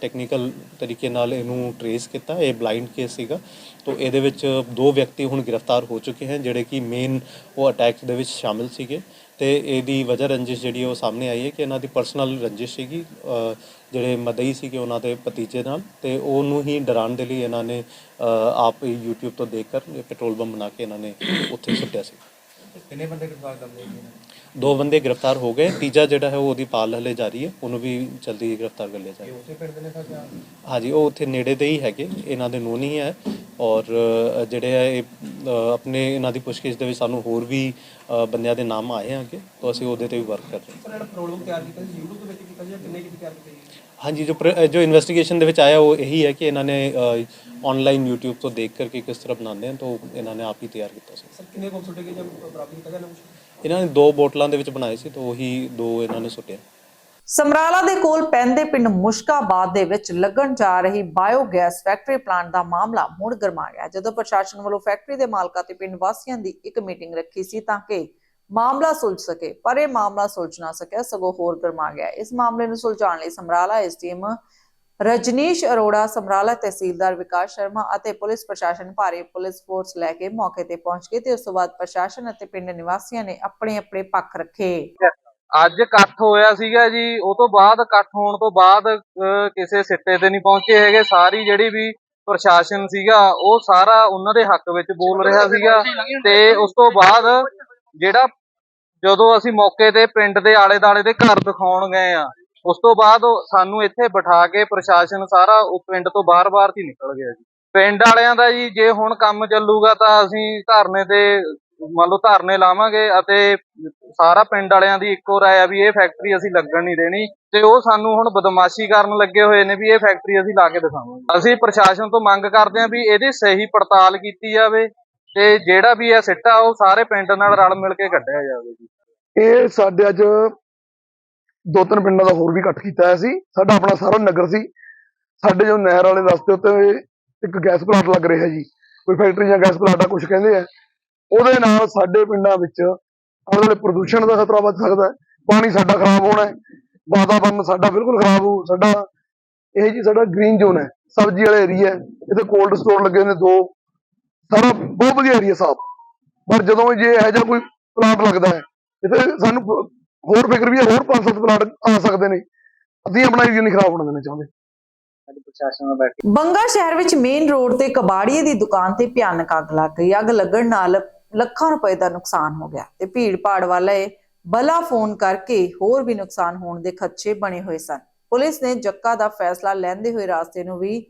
ਟੈਕਨੀਕਲ ਤਰੀਕੇ ਨਾਲ ਇਹਨੂੰ ਟਰੇਸ ਕੀਤਾ। ਇਹ ਬਲਾਈਂਡ ਕੇਸ ਸੀਗਾ। ਤਾਂ ਇਹਦੇ ਵਿੱਚ ਦੋ ਵਿਅਕਤੀ ਹੁਣ ਗ੍ਰਿਫਤਾਰ ਹੋ ਚੁੱਕੇ ਹਨ, ਜਿਹੜੇ ਕਿ ਮੇਨ ਉਹ ਅਟੈਕ ਦੇ ਵਿੱਚ ਸ਼ਾਮਿਲ ਸੀਗੇ। ਤੇ ਇਹਦੀ ਵਜ੍ਹਾ ਰੰਜਿਸ਼ ਜਿਹੜੀ ਉਹ ਸਾਹਮਣੇ ਆਈ ਹੈ ਕਿ ਇਹਨਾਂ ਦੀ ਪਰਸਨਲ ਰੰਜਿਸ਼ ਸੀਗੀ ਜਿਹੜੇ ਮਦਈ ਸੀਗੇ ਉਹਨਾਂ ਦੇ ਭਤੀਜੇ ਨਾਲ। ਤੇ ਉਹਨੂੰ ਹੀ ਡਰਾਉਣ ਦੇ ਲਈ ਇਹਨਾਂ ਨੇ ਆਪ ਹੀ YouTube ਤੋਂ ਦੇਖ ਕਰ ਪੈਟਰੋਲ ਬੰਬ ਬਣਾ ਕੇ ਇਹਨਾਂ ਨੇ ਉੱਥੇ ਸੁੱਟਿਆ ਸੀ। ਕਿੰਨੇ ਬੰਦੇ ਗ੍ਰਿਫਤਾਰ ਕਰ ਲਏ ਦੋ ਬੰਦੇ ਗ੍ਰਿਫਤਾਰ ਹੋ ਗਏ। ਤੀਜਾ ਜਿਹੜਾ ਹੈ ਉਹ ਉਹਦੀ ਪਾਲ ਹਲੇ ਜਾਰੀ ਹੈ। ਉਹਨੂੰ ਵੀ ਜਲਦੀ ਗ੍ਰਿਫਤਾਰ ਕਰ ਲਿਆ ਜਾਏਗਾ ਉਸੇ ਪਿੰਡ ਦੇ ਨੇ ਸਰ ਹਾਂਜੀ ਉਹ ਉੱਥੇ ਨੇੜੇ ਦੇ ਹੀ ਹੈਗੇ। ਇਹਨਾਂ ਦੇ ਨੂੰਹ ਨਹੀਂ ਹੈ। ਔਰ ਜਿਹੜੇ ਹੈ ਇਹ ਆਪਣੇ ਇਹਨਾਂ ਦੀ ਪੁੱਛਗਿੱਛ ਦੇ ਵਿੱਚ ਸਾਨੂੰ ਹੋਰ ਵੀ ਬੰਦਿਆਂ ਦੇ ਨਾਮ ਆਏ ਆ ਤਾਂ ਅਸੀਂ ਉਹਦੇ ਤੇ ਵੀ ਵਰਕ ਕਰ ਰਹੇ ਹਾਂ। ਪ੍ਰੋਬਲਮ ਤਿਆਰ ਕੀਤਾ ਸੀ YouTube ਦੇ ਵਿੱਚ ਕੀਤਾ ਸੀ ਜਾਂ ਕਿੰਨੇ ਕਿਤੇ ਤਿਆਰ ਕੀਤਾ ਹਾਂਜੀ ਜੋ ਪ੍ਰ- ਜੋ ਇਨਵੈਸਟੀਗੇਸ਼ਨ ਦੇ ਵਿੱਚ ਆਇਆ ਉਹ ਇਹੀ ਹੈ ਕਿ ਇਹਨਾਂ ਨੇ ਆਨਲਾਈਨ YouTube ਤੋਂ ਦੇਖ ਕਰਕੇ ਕਿਸ ਤਰ੍ਹਾਂ ਬਣਾਉਂਦੇ ਹਨ ਤਾਂ ਉਹ ਇਹਨਾਂ ਨੇ ਆਪ ਹੀ ਤਿਆਰ ਕੀਤਾ ਸੀ। ਸਰ ਕਿੰਨੇ ਕੋਲ ਸੁੱਟੇ ਗਏ ਜਾਂ ਬਰਾਬਰ ਕੀਤਾ ਗਿਆ ਨਾ? ਕੁਛ ਇਹਨਾਂ ਨੇ ਦੋ ਬੋਟਲਾਂ ਦੇ ਵਿੱਚ ਬਣਾਏ ਸੀ ਤਾਂ ਉਹੀ ਦੋ ਇਹਨਾਂ ਨੇ ਸੁੱਟਿਆ ਸਮਰਾਲਾ ਦੇ ਕੋਲ ਪੈਂਦੇ ਪਿੰਡ ਮੁਸ਼ਕਾਬਾਦ ਦੇ ਵਿੱਚ ਲੱਗਣ ਜਾ ਰਹੀ ਬਾਇਓਗੈਸ ਫੈਕਟਰੀ ਪਲਾਂਟ ਦਾ ਮਾਮਲਾ ਮੁੜ ਗਰਮਾ ਗਿਆ ਜਦੋਂ ਪ੍ਰਸ਼ਾਸਨ ਵੱਲੋਂ ਫੈਕਟਰੀ ਦੇ ਮਾਲਕਾਂ ਤੇ ਪਿੰਡ ਵਾਸੀਆਂ ਦੀ ਇੱਕ ਮੀਟਿੰਗ ਰੱਖੀ ਸੀ ਤਾਂ ਕਿ ਮਾਮਲਾ ਸੁਲਝ ਸਕੇ, ਪਰ ਇਹ ਮਾਮਲਾ ਸੁਲਝ ਨਾ ਸਕਿਆ, ਸਗੋਂ ਹੋਰ ਗਰਮਾ ਗਿਆ। ਇਸ ਮਾਮਲੇ ਨੂੰ ਸੁਲਝਾਉਣ ਲਈ ਸਮਰਾਲਾ ਐਸਡੀਐਮ ਰਜਨੀਸ਼ ਅਰੋੜਾ, ਸਮਰਾਲਾ ਤਹਿਸੀਲਦਾਰ ਵਿਕਾਸ ਸ਼ਰਮਾ ਅਤੇ ਪੁਲਿਸ ਪ੍ਰਸ਼ਾਸਨ, ਭਾਰੀ ਪੁਲਿਸ ਫੋਰਸ ਲੈ ਕੇ ਮੌਕੇ ਤੇ ਪਹੁੰਚ ਗਏ ਤੇ ਉਸ ਤੋਂ ਬਾਅਦ ਪ੍ਰਸ਼ਾਸਨ ਅਤੇ ਪਿੰਡ ਨਿਵਾਸੀਆਂ ਨੇ ਆਪਣੇ ਆਪਣੇ ਪੱਖ ਰੱਖੇ। ਅੱਜ ਇਕੱਠ ਹੋਇਆ ਸੀਗਾ ਜੀ, ਉਹ ਤੋਂ ਬਾਅਦ ਇਕੱਠ ਹੋਣ ਤੋਂ ਬਾਅਦ ਕਿਸੇ ਸਿੱਟੇ ਤੇ ਨਹੀਂ ਪਹੁੰਚੇ ਹੈਗੇ। ਸਾਰੀ ਜਿਹੜੀ ਵੀ ਪ੍ਰਸ਼ਾਸਨ ਸੀਗਾ, ਉਹ ਸਾਰਾ ਉਹਨਾਂ ਦੇ ਹੱਕ ਵਿੱਚ ਬੋਲ ਰਿਹਾ ਸੀਗਾ ਤੇ ਉਸ ਤੋਂ ਬਾਅਦ ਜਿਹੜਾ ਜਦੋਂ ਅਸੀਂ ਮੌਕੇ ਤੇ ਪਿੰਡ ਦੇ ਆਲੇ ਦਾਲੇ ਦੇ ਘਰ ਦਿਖਾਉਣ ਗਏ ਆ, ਉਸ ਤੋਂ ਬਾਅਦ ਸਾਨੂੰ ਇੱਥੇ ਬਿਠਾ ਕੇ ਪ੍ਰਸ਼ਾਸਨ ਸਾਰਾ ਉਹ ਪਿੰਡ ਤੋਂ ਬਾਹਰ-ਬਾਹਰ ਹੀ ਨਿਕਲ ਗਿਆ ਜੀ। ਪਿੰਡ ਵਾਲਿਆਂ ਦਾ ਜੀ, ਜੇ ਹੁਣ ਕੰਮ ਚੱਲੂਗਾ ਤਾਂ ਅਸੀਂ ਧਰਨੇ ਤੇ, ਮੰਨ ਲਓ ਧਰਨੇ ਲਾਵਾਂਗੇ ਅਤੇ ਸਾਰਾ ਪਿੰਡ ਵਾਲਿਆਂ ਦੀ ਇੱਕੋ ਰਾਏ ਆ ਵੀ ਇਹ ਫੈਕਟਰੀ ਅਸੀਂ ਲੱਗਣ ਨਹੀਂ ਦੇਣੀ ਤੇ ਉਹ ਸਾਨੂੰ ਹੁਣ ਬਦਮਾਸ਼ੀ ਕਰਨ ਲੱਗੇ ਹੋਏ ਨੇ ਵੀ ਇਹ ਫੈਕਟਰੀ ਅਸੀਂ ਲਾ ਕੇ ਦਿਖਾਵਾਂਗੇ। ਅਸੀਂ ਪ੍ਰਸ਼ਾਸਨ ਤੋਂ ਮੰਗ ਕਰਦੇ ਹਾਂ ਵੀ ਇਹਦੀ ਸਹੀ ਪੜਤਾਲ ਕੀਤੀ ਜਾਵੇ ਤੇ ਜਿਹੜਾ ਵੀ ਇਹ ਸਿੱਟਾ, ਉਹ ਸਾਰੇ ਪਿੰਡ ਨਾਲ ਰਲ ਮਿਲ ਕੇ ਕੱਢਿਆ ਜਾਵੇ ਜੀ। ਇਹ ਸਾਡੇ ਅੱਜ ਦੋ ਤਿੰਨ ਪਿੰਡਾਂ ਦਾ ਹੋਰ ਵੀ ਇਕੱਠ ਕੀਤਾ ਹੋਇਆ ਸੀ। ਸਾਡਾ ਆਪਣਾ ਸਾਰਾ ਨਗਰ ਸੀ। ਸਾਡੇ ਜੋ ਨਹਿਰ ਵਾਲੇ ਰਸਤੇ ਉੱਤੇ ਇੱਕ ਗੈਸ ਪਲਾਂਟ ਲੱਗ ਰਿਹਾ ਜੀ। ਕੋਈ ਫੈਕਟਰੀ ਜਾਂ ਗੈਸ ਪਲਾਂਟ ਆ ਕੁਝ ਕਹਿੰਦੇ ਆ। ਉਹਦੇ ਨਾਲ ਸਾਡੇ ਪਿੰਡਾਂ ਵਿੱਚ ਆਲੇ ਦੁਆਲੇ ਪ੍ਰਦੂਸ਼ਣ ਦਾ ਖਤਰਾ ਵੱਧ ਸਕਦਾ ਹੈ। ਪਾਣੀ ਸਾਡਾ ਖਰਾਬ ਹੋਣਾ ਹੈ। ਵਾਤਾਵਰਨ ਸਾਡਾ ਬਿਲਕੁਲ ਖਰਾਬ ਹੋ, ਸਾਡਾ ਇਹ ਜੀ ਸਾਡਾ ਗ੍ਰੀਨ ਜ਼ੋਨ ਹੈ। ਸਬਜ਼ੀ ਵਾਲਾ ਏਰੀਆ ਹੈ। ਇੱਥੇ ਕੋਲਡ ਸਟੋਰ ਲੱਗੇ ਨੇ ਦੋ। ਸਾਰਾ ਬਹੁਤ ਵਧੀਆ ਏਰੀਆ ਸਾਫ਼। ਪਰ ਜਦੋਂ ਜੇ ਇਹੋ ਜਿਹਾ ਕੋਈ ਪਲਾਂਟ ਲੱਗਦਾ ਹੈ ਇੱਥੇ ਸਾਨੂੰ ਹੋਰ ਫਿਕਰ ਵੀ ਹੈ ਹੋਰ ਪੰਜ ਸੱਤ ਪਲਾਂਟ ਆ ਸਕਦੇ ਨੇ। ਅਸੀਂ ਆਪਣਾ ਏਰੀਆ ਨਹੀਂ ਖਰਾਬ ਹੋਣ ਦੇਣਾ ਚਾਹੁੰਦੇ ਬੰਗਾ ਸ਼ਹਿਰ ਵਿੱਚ ਮੇਨ ਰੋਡ ਤੇ ਕਬਾੜੀਏ ਦੀ ਦੁਕਾਨ ਤੇ ਭਿਆਨਕ ਅੱਗ ਲੱਗ ਗਈ। ਅੱਗ ਲੱਗਣ ਨਾਲ ਲੱਖਾਂ ਰੁਪਏ ਦਾ ਨੁਕਸਾਨ ਹੋ ਗਿਆ ਤੇ ਭੀੜ ਭਾੜ ਵਾਲੇ ਬਲਾ ਫੋਨ ਕਰਕੇ ਹੋਰ ਵੀ ਨੁਕਸਾਨ ਹੋਣ ਦੇ ਖਦਸ਼ੇ ਬਣੇ ਹੋਏ ਸਨ। ਪੁਲਿਸ ਨੇ ਜੱਕਾ ਦਾ ਫੈਸਲਾ ਲੈਂਦੇ ਹੋਏ ਰਾਸਤੇ ਨੂੰ ਵੀ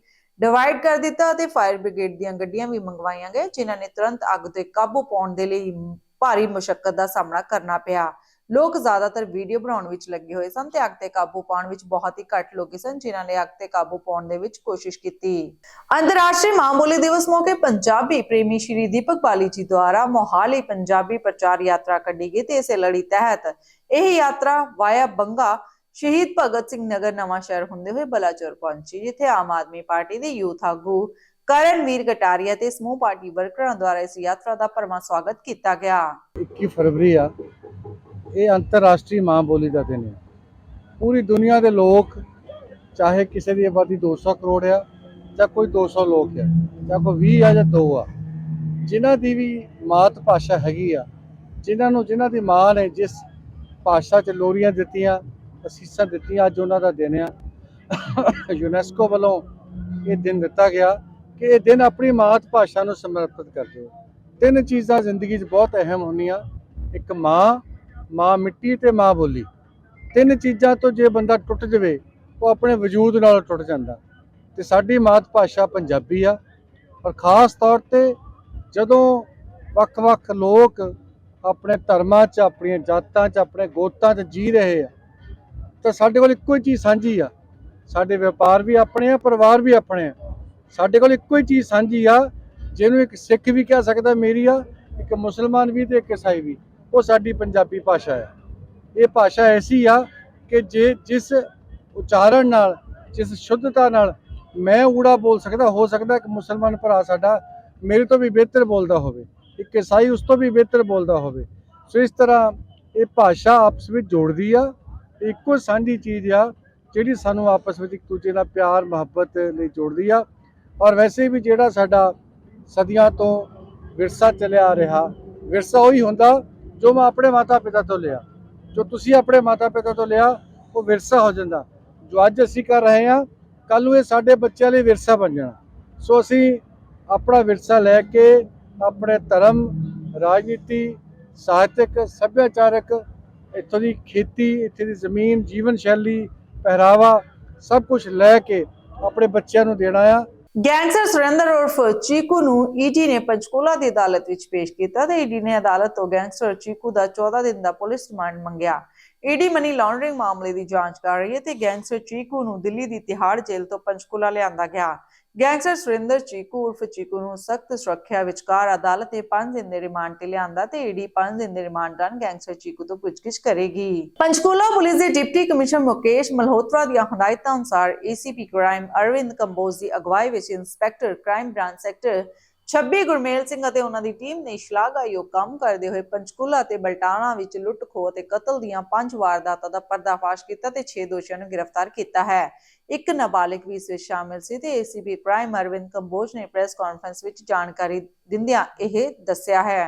ਡਿਵਾਈਡ ਕਰ ਦਿੱਤਾ ਅਤੇ ਫਾਇਰ ਬ੍ਰਿਗੇਡ ਦੀਆਂ ਗੱਡੀਆਂ ਵੀ ਮੰਗਵਾਈਆਂ ਗਈਆਂ, ਜਿਨ੍ਹਾਂ ਨੇ ਤੁਰੰਤ ਅੱਗ ਤੇ ਕਾਬੂ ਪਾਉਣ ਦੇ ਲਈ ਭਾਰੀ ਮੁਸ਼ਕਲ ਦਾ ਸਾਹਮਣਾ ਕਰਨਾ ਪਿਆ। ਲੋਕ ਜ਼ਿਆਦਾਤਰ ਵੀਡੀਓ ਬਣਾਉਣ ਵਿੱਚ ਲੱਗੇ ਹੋਏ ਸਨ ਤੇ ਅੱਗ ਤੇ ਕਾਬੂ ਪਾਉਣ ਵਿੱਚ ਬਹੁਤ ਹੀ ਘੱਟ ਲੋਕ ਸਨ, ਜਿਨ੍ਹਾਂ ਨੇ ਅੱਗ ਤੇ ਕਾਬੂ ਪਾਉਣ ਦੇ ਵਿੱਚ ਕੋਸ਼ਿਸ਼ ਕੀਤੀ। ਅੰਤਰਰਾਸ਼ਟਰੀ ਮਾਂ ਬੋਲੀ ਦਿਵਸ ਮੌਕੇ ਪੰਜਾਬੀ ਪ੍ਰੇਮੀ ਸ਼੍ਰੀ ਦੀਪਕ ਬਾਲੀ ਜੀ ਦੁਆਰਾ ਮੋਹਾਲੀ ਪੰਜਾਬੀ ਪ੍ਰਚਾਰ ਯਾਤਰਾ ਕੱਢੀ ਗਈ ਤੇ ਇਸੇ ਲੜੀ ਤਹਿਤ ਇਹ ਯਾਤਰਾ ਵਾਇਆ ਬੰਗਾ ਸ਼ਹੀਦ ਭਗਤ ਸਿੰਘ ਨਗਰ ਨਵਾਂ ਸ਼ਹਿਰ ਹੁੰਦੇ ਹੋਏ ਬਲਾਚੌਰ ਪਹੁੰਚੀ, ਜਿੱਥੇ ਆਮ ਆਦਮੀ ਪਾਰਟੀ ਦੇ ਯੂਥ ਆਗੂ ਕਰਨਵੀਰ ਗਟਾਰੀਆ ਤੇ ਸਮੂਹ ਪਾਰਟੀ ਵਰਕਰਾਂ ਦੁਆਰਾ ਇਸ ਯਾਤਰਾ ਦਾ ਭਰਵਾਂ ਸਵਾਗਤ ਕੀਤਾ ਗਿਆ। 21 ਫਰਵਰੀ ਆ, ਇਹ ਅੰਤਰਰਾਸ਼ਟਰੀ ਮਾਂ ਬੋਲੀ ਦਾ ਦਿਨ ਹੈ ਪੂਰੀ ਦੁਨੀਆ ਦੇ ਲੋਕ, ਚਾਹੇ ਕਿਸੇ ਦੀ ਆਬਾਦੀ 200 ਕਰੋੜ ਆ, ਜਾਂ ਕੋਈ 200 ਲੋਕ ਆ, ਜਾਂ ਕੋਈ 20 ਆ ਜਾਂ 2 ਆ, ਜਿਨ੍ਹਾਂ ਦੀ ਵੀ ਮਾਤ ਭਾਸ਼ਾ ਹੈਗੀ ਆ, ਜਿਨ੍ਹਾਂ ਨੂੰ, ਜਿਨ੍ਹਾਂ ਦੀ ਮਾਂ ਨੇ ਜਿਸ ਭਾਸ਼ਾ 'ਚ ਲੋਰੀਆਂ ਦਿੱਤੀਆਂ ਅਸੀਸਾਂ ਦਿੱਤੀਆਂ, ਅੱਜ ਉਹਨਾਂ ਦਾ ਦਿਨ ਆ। ਯੂਨੈਸਕੋ ਵੱਲੋਂ ਇਹ ਦਿਨ ਦਿੱਤਾ ਗਿਆ ਕਿ ਇਹ ਦਿਨ ਆਪਣੀ ਮਾਤ ਭਾਸ਼ਾ ਨੂੰ ਸਮਰਪਿਤ ਕਰਦੇ ਹੋ ਤਿੰਨ ਚੀਜ਼ਾਂ ਜ਼ਿੰਦਗੀ 'ਚ ਬਹੁਤ ਅਹਿਮ ਹੁੰਦੀਆਂ। ਇੱਕ ਮਾਂ ਮਾਂ ਮਿੱਟੀ ਤੇ ਮਾਂ ਬੋਲੀ। ਤਿੰਨ ਚੀਜ਼ਾਂ ਤੋਂ ਜੇ ਬੰਦਾ ਟੁੱਟ ਜਾਵੇ, ਉਹ ਆਪਣੇ ਵਜੂਦ ਨਾਲ ਟੁੱਟ ਜਾਂਦਾ। ਤੇ ਸਾਡੀ ਮਾਤ ਭਾਸ਼ਾ ਪੰਜਾਬੀ ਆ। ਪਰ ਖਾਸ ਤੌਰ ਤੇ ਜਦੋਂ ਵੱਖ-ਵੱਖ ਲੋਕ ਆਪਣੇ ਧਰਮਾਂ 'ਚ, ਆਪਣੀਆਂ ਜਾਤਾਂ 'ਚ, ਆਪਣੇ ਗੋਤਾਂ 'ਚ ਜੀ ਰਹੇ ਆ ਤਾਂ ਸਾਡੇ ਕੋਲ ਇੱਕੋ ਹੀ ਚੀਜ਼ ਸਾਂਝੀ ਆ। ਸਾਡੇ ਵਪਾਰ ਵੀ ਆਪਣੇ ਆ, ਪਰਿਵਾਰ ਵੀ ਆਪਣੇ ਆ। ਸਾਡੇ ਕੋਲ ਇੱਕੋ ਹੀ ਚੀਜ਼ ਸਾਂਝੀ ਆ, ਜਿਹਨੂੰ ਇੱਕ ਸਿੱਖ ਵੀ ਕਹਿ ਸਕਦਾ ਮੇਰੀ ਆ, ਇੱਕ ਮੁਸਲਮਾਨ ਵੀ ਤੇ ਇੱਕ ਈਸਾਈ ਵੀ। ਉਹ ਸਾਡੀ ਪੰਜਾਬੀ ਭਾਸ਼ਾ ਆ। ਇਹ ਭਾਸ਼ਾ ਐਸੀ ਆ ਕਿ ਜੇ ਜਿਸ ਉਚਾਰਨ ਨਾਲ, ਜਿਸ ਸ਼ੁੱਧਤਾ ਨਾਲ ਮੈਂ ਊੜਾ ਬੋਲ ਸਕਦਾ, ਹੋ ਸਕਦਾ ਇੱਕ ਮੁਸਲਮਾਨ ਭਰਾ ਸਾਡਾ ਮੇਰੇ ਤੋਂ ਵੀ ਬਿਹਤਰ ਬੋਲਦਾ ਹੋਵੇ, ਇੱਕ ਈਸਾਈ ਉਸ ਤੋਂ ਵੀ ਬਿਹਤਰ ਬੋਲਦਾ ਹੋਵੇ। ਸੋ ਇਸ ਤਰ੍ਹਾਂ ਇਹ ਭਾਸ਼ਾ ਆਪਸ ਵਿੱਚ ਜੋੜਦੀ ਆ। ਇੱਕੋ ਸਾਂਝੀ ਚੀਜ਼ ਆ ਜਿਹੜੀ ਸਾਨੂੰ ਆਪਸ ਵਿੱਚ ਇੱਕ ਦੂਜੇ ਨਾਲ ਪਿਆਰ, ਮੁਹੱਬਤ ਲਈ ਜੋੜਦੀ ਆ। ਔਰ ਵੈਸੇ ਵੀ ਜਿਹੜਾ ਸਾਡਾ ਸਦੀਆਂ ਤੋਂ ਵਿਰਸਾ ਚੱਲਿਆ ਆ ਰਿਹਾ, ਵਿਰਸਾ ਉਹੀ ਹੁੰਦਾ ਜੋ ਮੈਂ ਆਪਣੇ ਮਾਤਾ ਪਿਤਾ ਤੋਂ ਲਿਆ। ਜੋ ਤੁਸੀਂ ਆਪਣੇ ਮਾਤਾ ਪਿਤਾ ਤੋਂ ਲਿਆ, ਉਹ ਵਿਰਸਾ ਹੋ ਜਾਂਦਾ। ਜੋ ਅੱਜ ਅਸੀਂ ਕਰ ਰਹੇ ਹਾਂ ਕੱਲ ਨੂੰ ਇਹ ਸਾਡੇ ਬੱਚਿਆਂ ਲਈ ਵਿਰਸਾ ਬਣ ਜਾਣਾ। ਸੋ ਅਸੀਂ ਆਪਣਾ ਵਿਰਸਾ ਲੈ ਕੇ ਆਪਣੇ ਧਰਮ, ਰਾਜਨੀਤੀ, ਸਾਹਿਤਕ, ਸੱਭਿਆਚਾਰਕ ਇੱਥੋਂ ਦੀ ਖੇਤੀ, ਇੱਥੇ ਦੀ ਜ਼ਮੀਨ, ਜੀਵਨ ਸ਼ੈਲੀ, ਪਹਿਰਾਵਾ, ਸਭ ਕੁਝ ਲੈ ਕੇ ਆਪਣੇ ਬੱਚਿਆਂ ਨੂੰ ਦੇਣਾ ਆ। ਗੈਂਗਸਟਰ ਸੁਰਿੰਦਰ ਉਰਫ ਚੀਕੂ ਨੂੰ ਈਡੀ ਨੇ ਪੰਚਕੂਲਾ ਦੀ ਅਦਾਲਤ ਵਿੱਚ ਪੇਸ਼ ਕੀਤਾ ਤੇ ਈਡੀ ਨੇ ਅਦਾਲਤ ਤੋਂ ਗੈਂਗਸਟਰ ਚੀਕੂ ਦਾ 14 ਦਿਨ ਦਾ ਪੁਲਿਸ ਰਿਮਾਂਡ ਮੰਗਿਆ। ਈਡੀ ਮਨੀ ਲਾਂਡਰਿੰਗ ਮਾਮਲੇ ਦੀ ਜਾਂਚ ਕਰ ਰਹੀ ਹੈ ਤੇ ਗੈਂਗਸਟਰ ਚੀਕੂ ਨੂੰ ਦਿੱਲੀ ਦੀ ਤਿਹਾੜ ਜੇਲ੍ਹ ਤੋਂ ਪੰਚਕੂਲਾ ਲਿਆਂਦਾ ਗਿਆ। ਗੈਂਗਸਟਰ ਸੁਰਿੰਦਰ ਚੀਕੂ ਉਰਫ ਚੀਕੂ ਨੂੰ ਸਖਤ ਸੁਰੱਖਿਆ, ਵਿਚਕਾਰ ਅਦਾਲਤ ਨੇ 5 ਦਿਨ ਦੇ ਰਿਮਾਂਡ ਤੇ ਲਿਆਂਦਾ ਤੇ ਈਡੀ 5 ਦਿਨ ਦੇ ਰਿਮਾਂਡ ਦੌਰਾਨ ਗੈਂਗਸਟਰ ਚੀਕੂ ਤੋਂ ਪੁੱਛਗਿੱਛ ਕਰੇਗੀ। ਪੰਚਕੂਲਾ ਪੁਲਿਸ ਦੇ ਡਿਪਟੀ ਕਮਿਸ਼ਨਰ ਮੁਕੇਸ਼ ਮਲਹੋਤਰਾ ਦੀਆਂ ਹਦਾਇਤਾਂ ਅਨੁਸਾਰ ਏਸੀਪੀ ਕ੍ਰਾਈਮ ਅਰਵਿੰਦ ਕੰਬੋਜ ਦੀ ਅਗਵਾਈ ਵਿੱਚ inspector crime branch sector 26 Gurmel Singh ਅਤੇ ਉਹਨਾਂ ਦੀ ਟੀਮ ਨੇ ਸ਼ਲਾਘਾਯੋਗ ਕੰਮ ਕਰਦੇ ਹੋਏ ਪੰਚਕੂਲਾ ਤੇ ਬਲਟਾਣਾ ਵਿੱਚ ਲੁੱਟ ਖੋਹ ਅਤੇ ਕਤਲ ਦੀਆਂ ਪੰਜ ਵਾਰਦਾਤਾਂ ਦਾ ਪਰਦਾਫਾਸ਼ ਕੀਤਾ ਤੇ 6 ਦੋਸ਼ੀਆਂ ਨੂੰ ਗ੍ਰਿਫਤਾਰ ਕੀਤਾ ਹੈ। ਇੱਕ ਨਾਬਾਲਿਗ ਵੀ ਇਸ ਵਿੱਚ ਸ਼ਾਮਿਲ ਸੀ ਤੇ ਏਸੀਪੀ ਕ੍ਰਾਈਮ ਅਰਵਿੰਦ ਕੰਬੋਜ ਨੇ ਪ੍ਰੈਸ ਕਾਨਫਰੰਸ ਵਿੱਚ ਜਾਣਕਾਰੀ ਦਿੰਦਿਆਂ ਇਹ ਦੱਸਿਆ ਹੈ।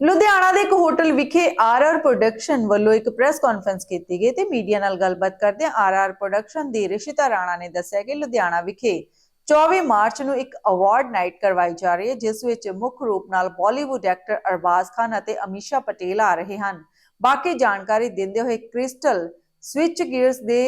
ਲੁਧਿਆਣਾ ਦੇ ਇੱਕ ਹੋਟਲ ਵਿਖੇ ਆਰਆਰ ਪ੍ਰੋਡਕਸ਼ਨ ਵੱਲੋਂ ਇੱਕ ਪ੍ਰੈਸ ਕਾਨਫਰੰਸ ਕੀਤੀ ਗਈ ਤੇ ਮੀਡੀਆ ਨਾਲ ਗੱਲਬਾਤ ਕਰਦਿਆਂ ਆਰਆਰ ਪ੍ਰੋਡਕਸ਼ਨ ਦੀ ਰਿਸ਼ਿਤਾ ਰਾਣਾ ਨੇ ਦੱਸਿਆ ਕਿ ਲੁਧਿਆਣਾ ਵਿਖੇ 24 ਮਾਰਚ ਨੂੰ ਇੱਕ ਅਵਾਰਡ ਨਾਈਟ ਕਰਵਾਈ ਜਾ ਰਹੀ ਹੈ, ਜਿਸ ਵਿੱਚ ਮੁੱਖ ਰੂਪ ਨਾਲ ਬਾਲੀਵੁੱਡ ਐਕਟਰ ਅਰਬਾਜ਼ ਖਾਨ ਅਤੇ ਅਮੀਸ਼ਾ ਪਟੇਲ ਆ ਰਹੇ ਹਨ। ਬਾਕੀ ਜਾਣਕਾਰੀ ਦਿੰਦੇ ਹੋਏ ਕ੍ਰਿਸਟਲ ਸਵਿਚ ਗੀਅਰਸ ਦੇ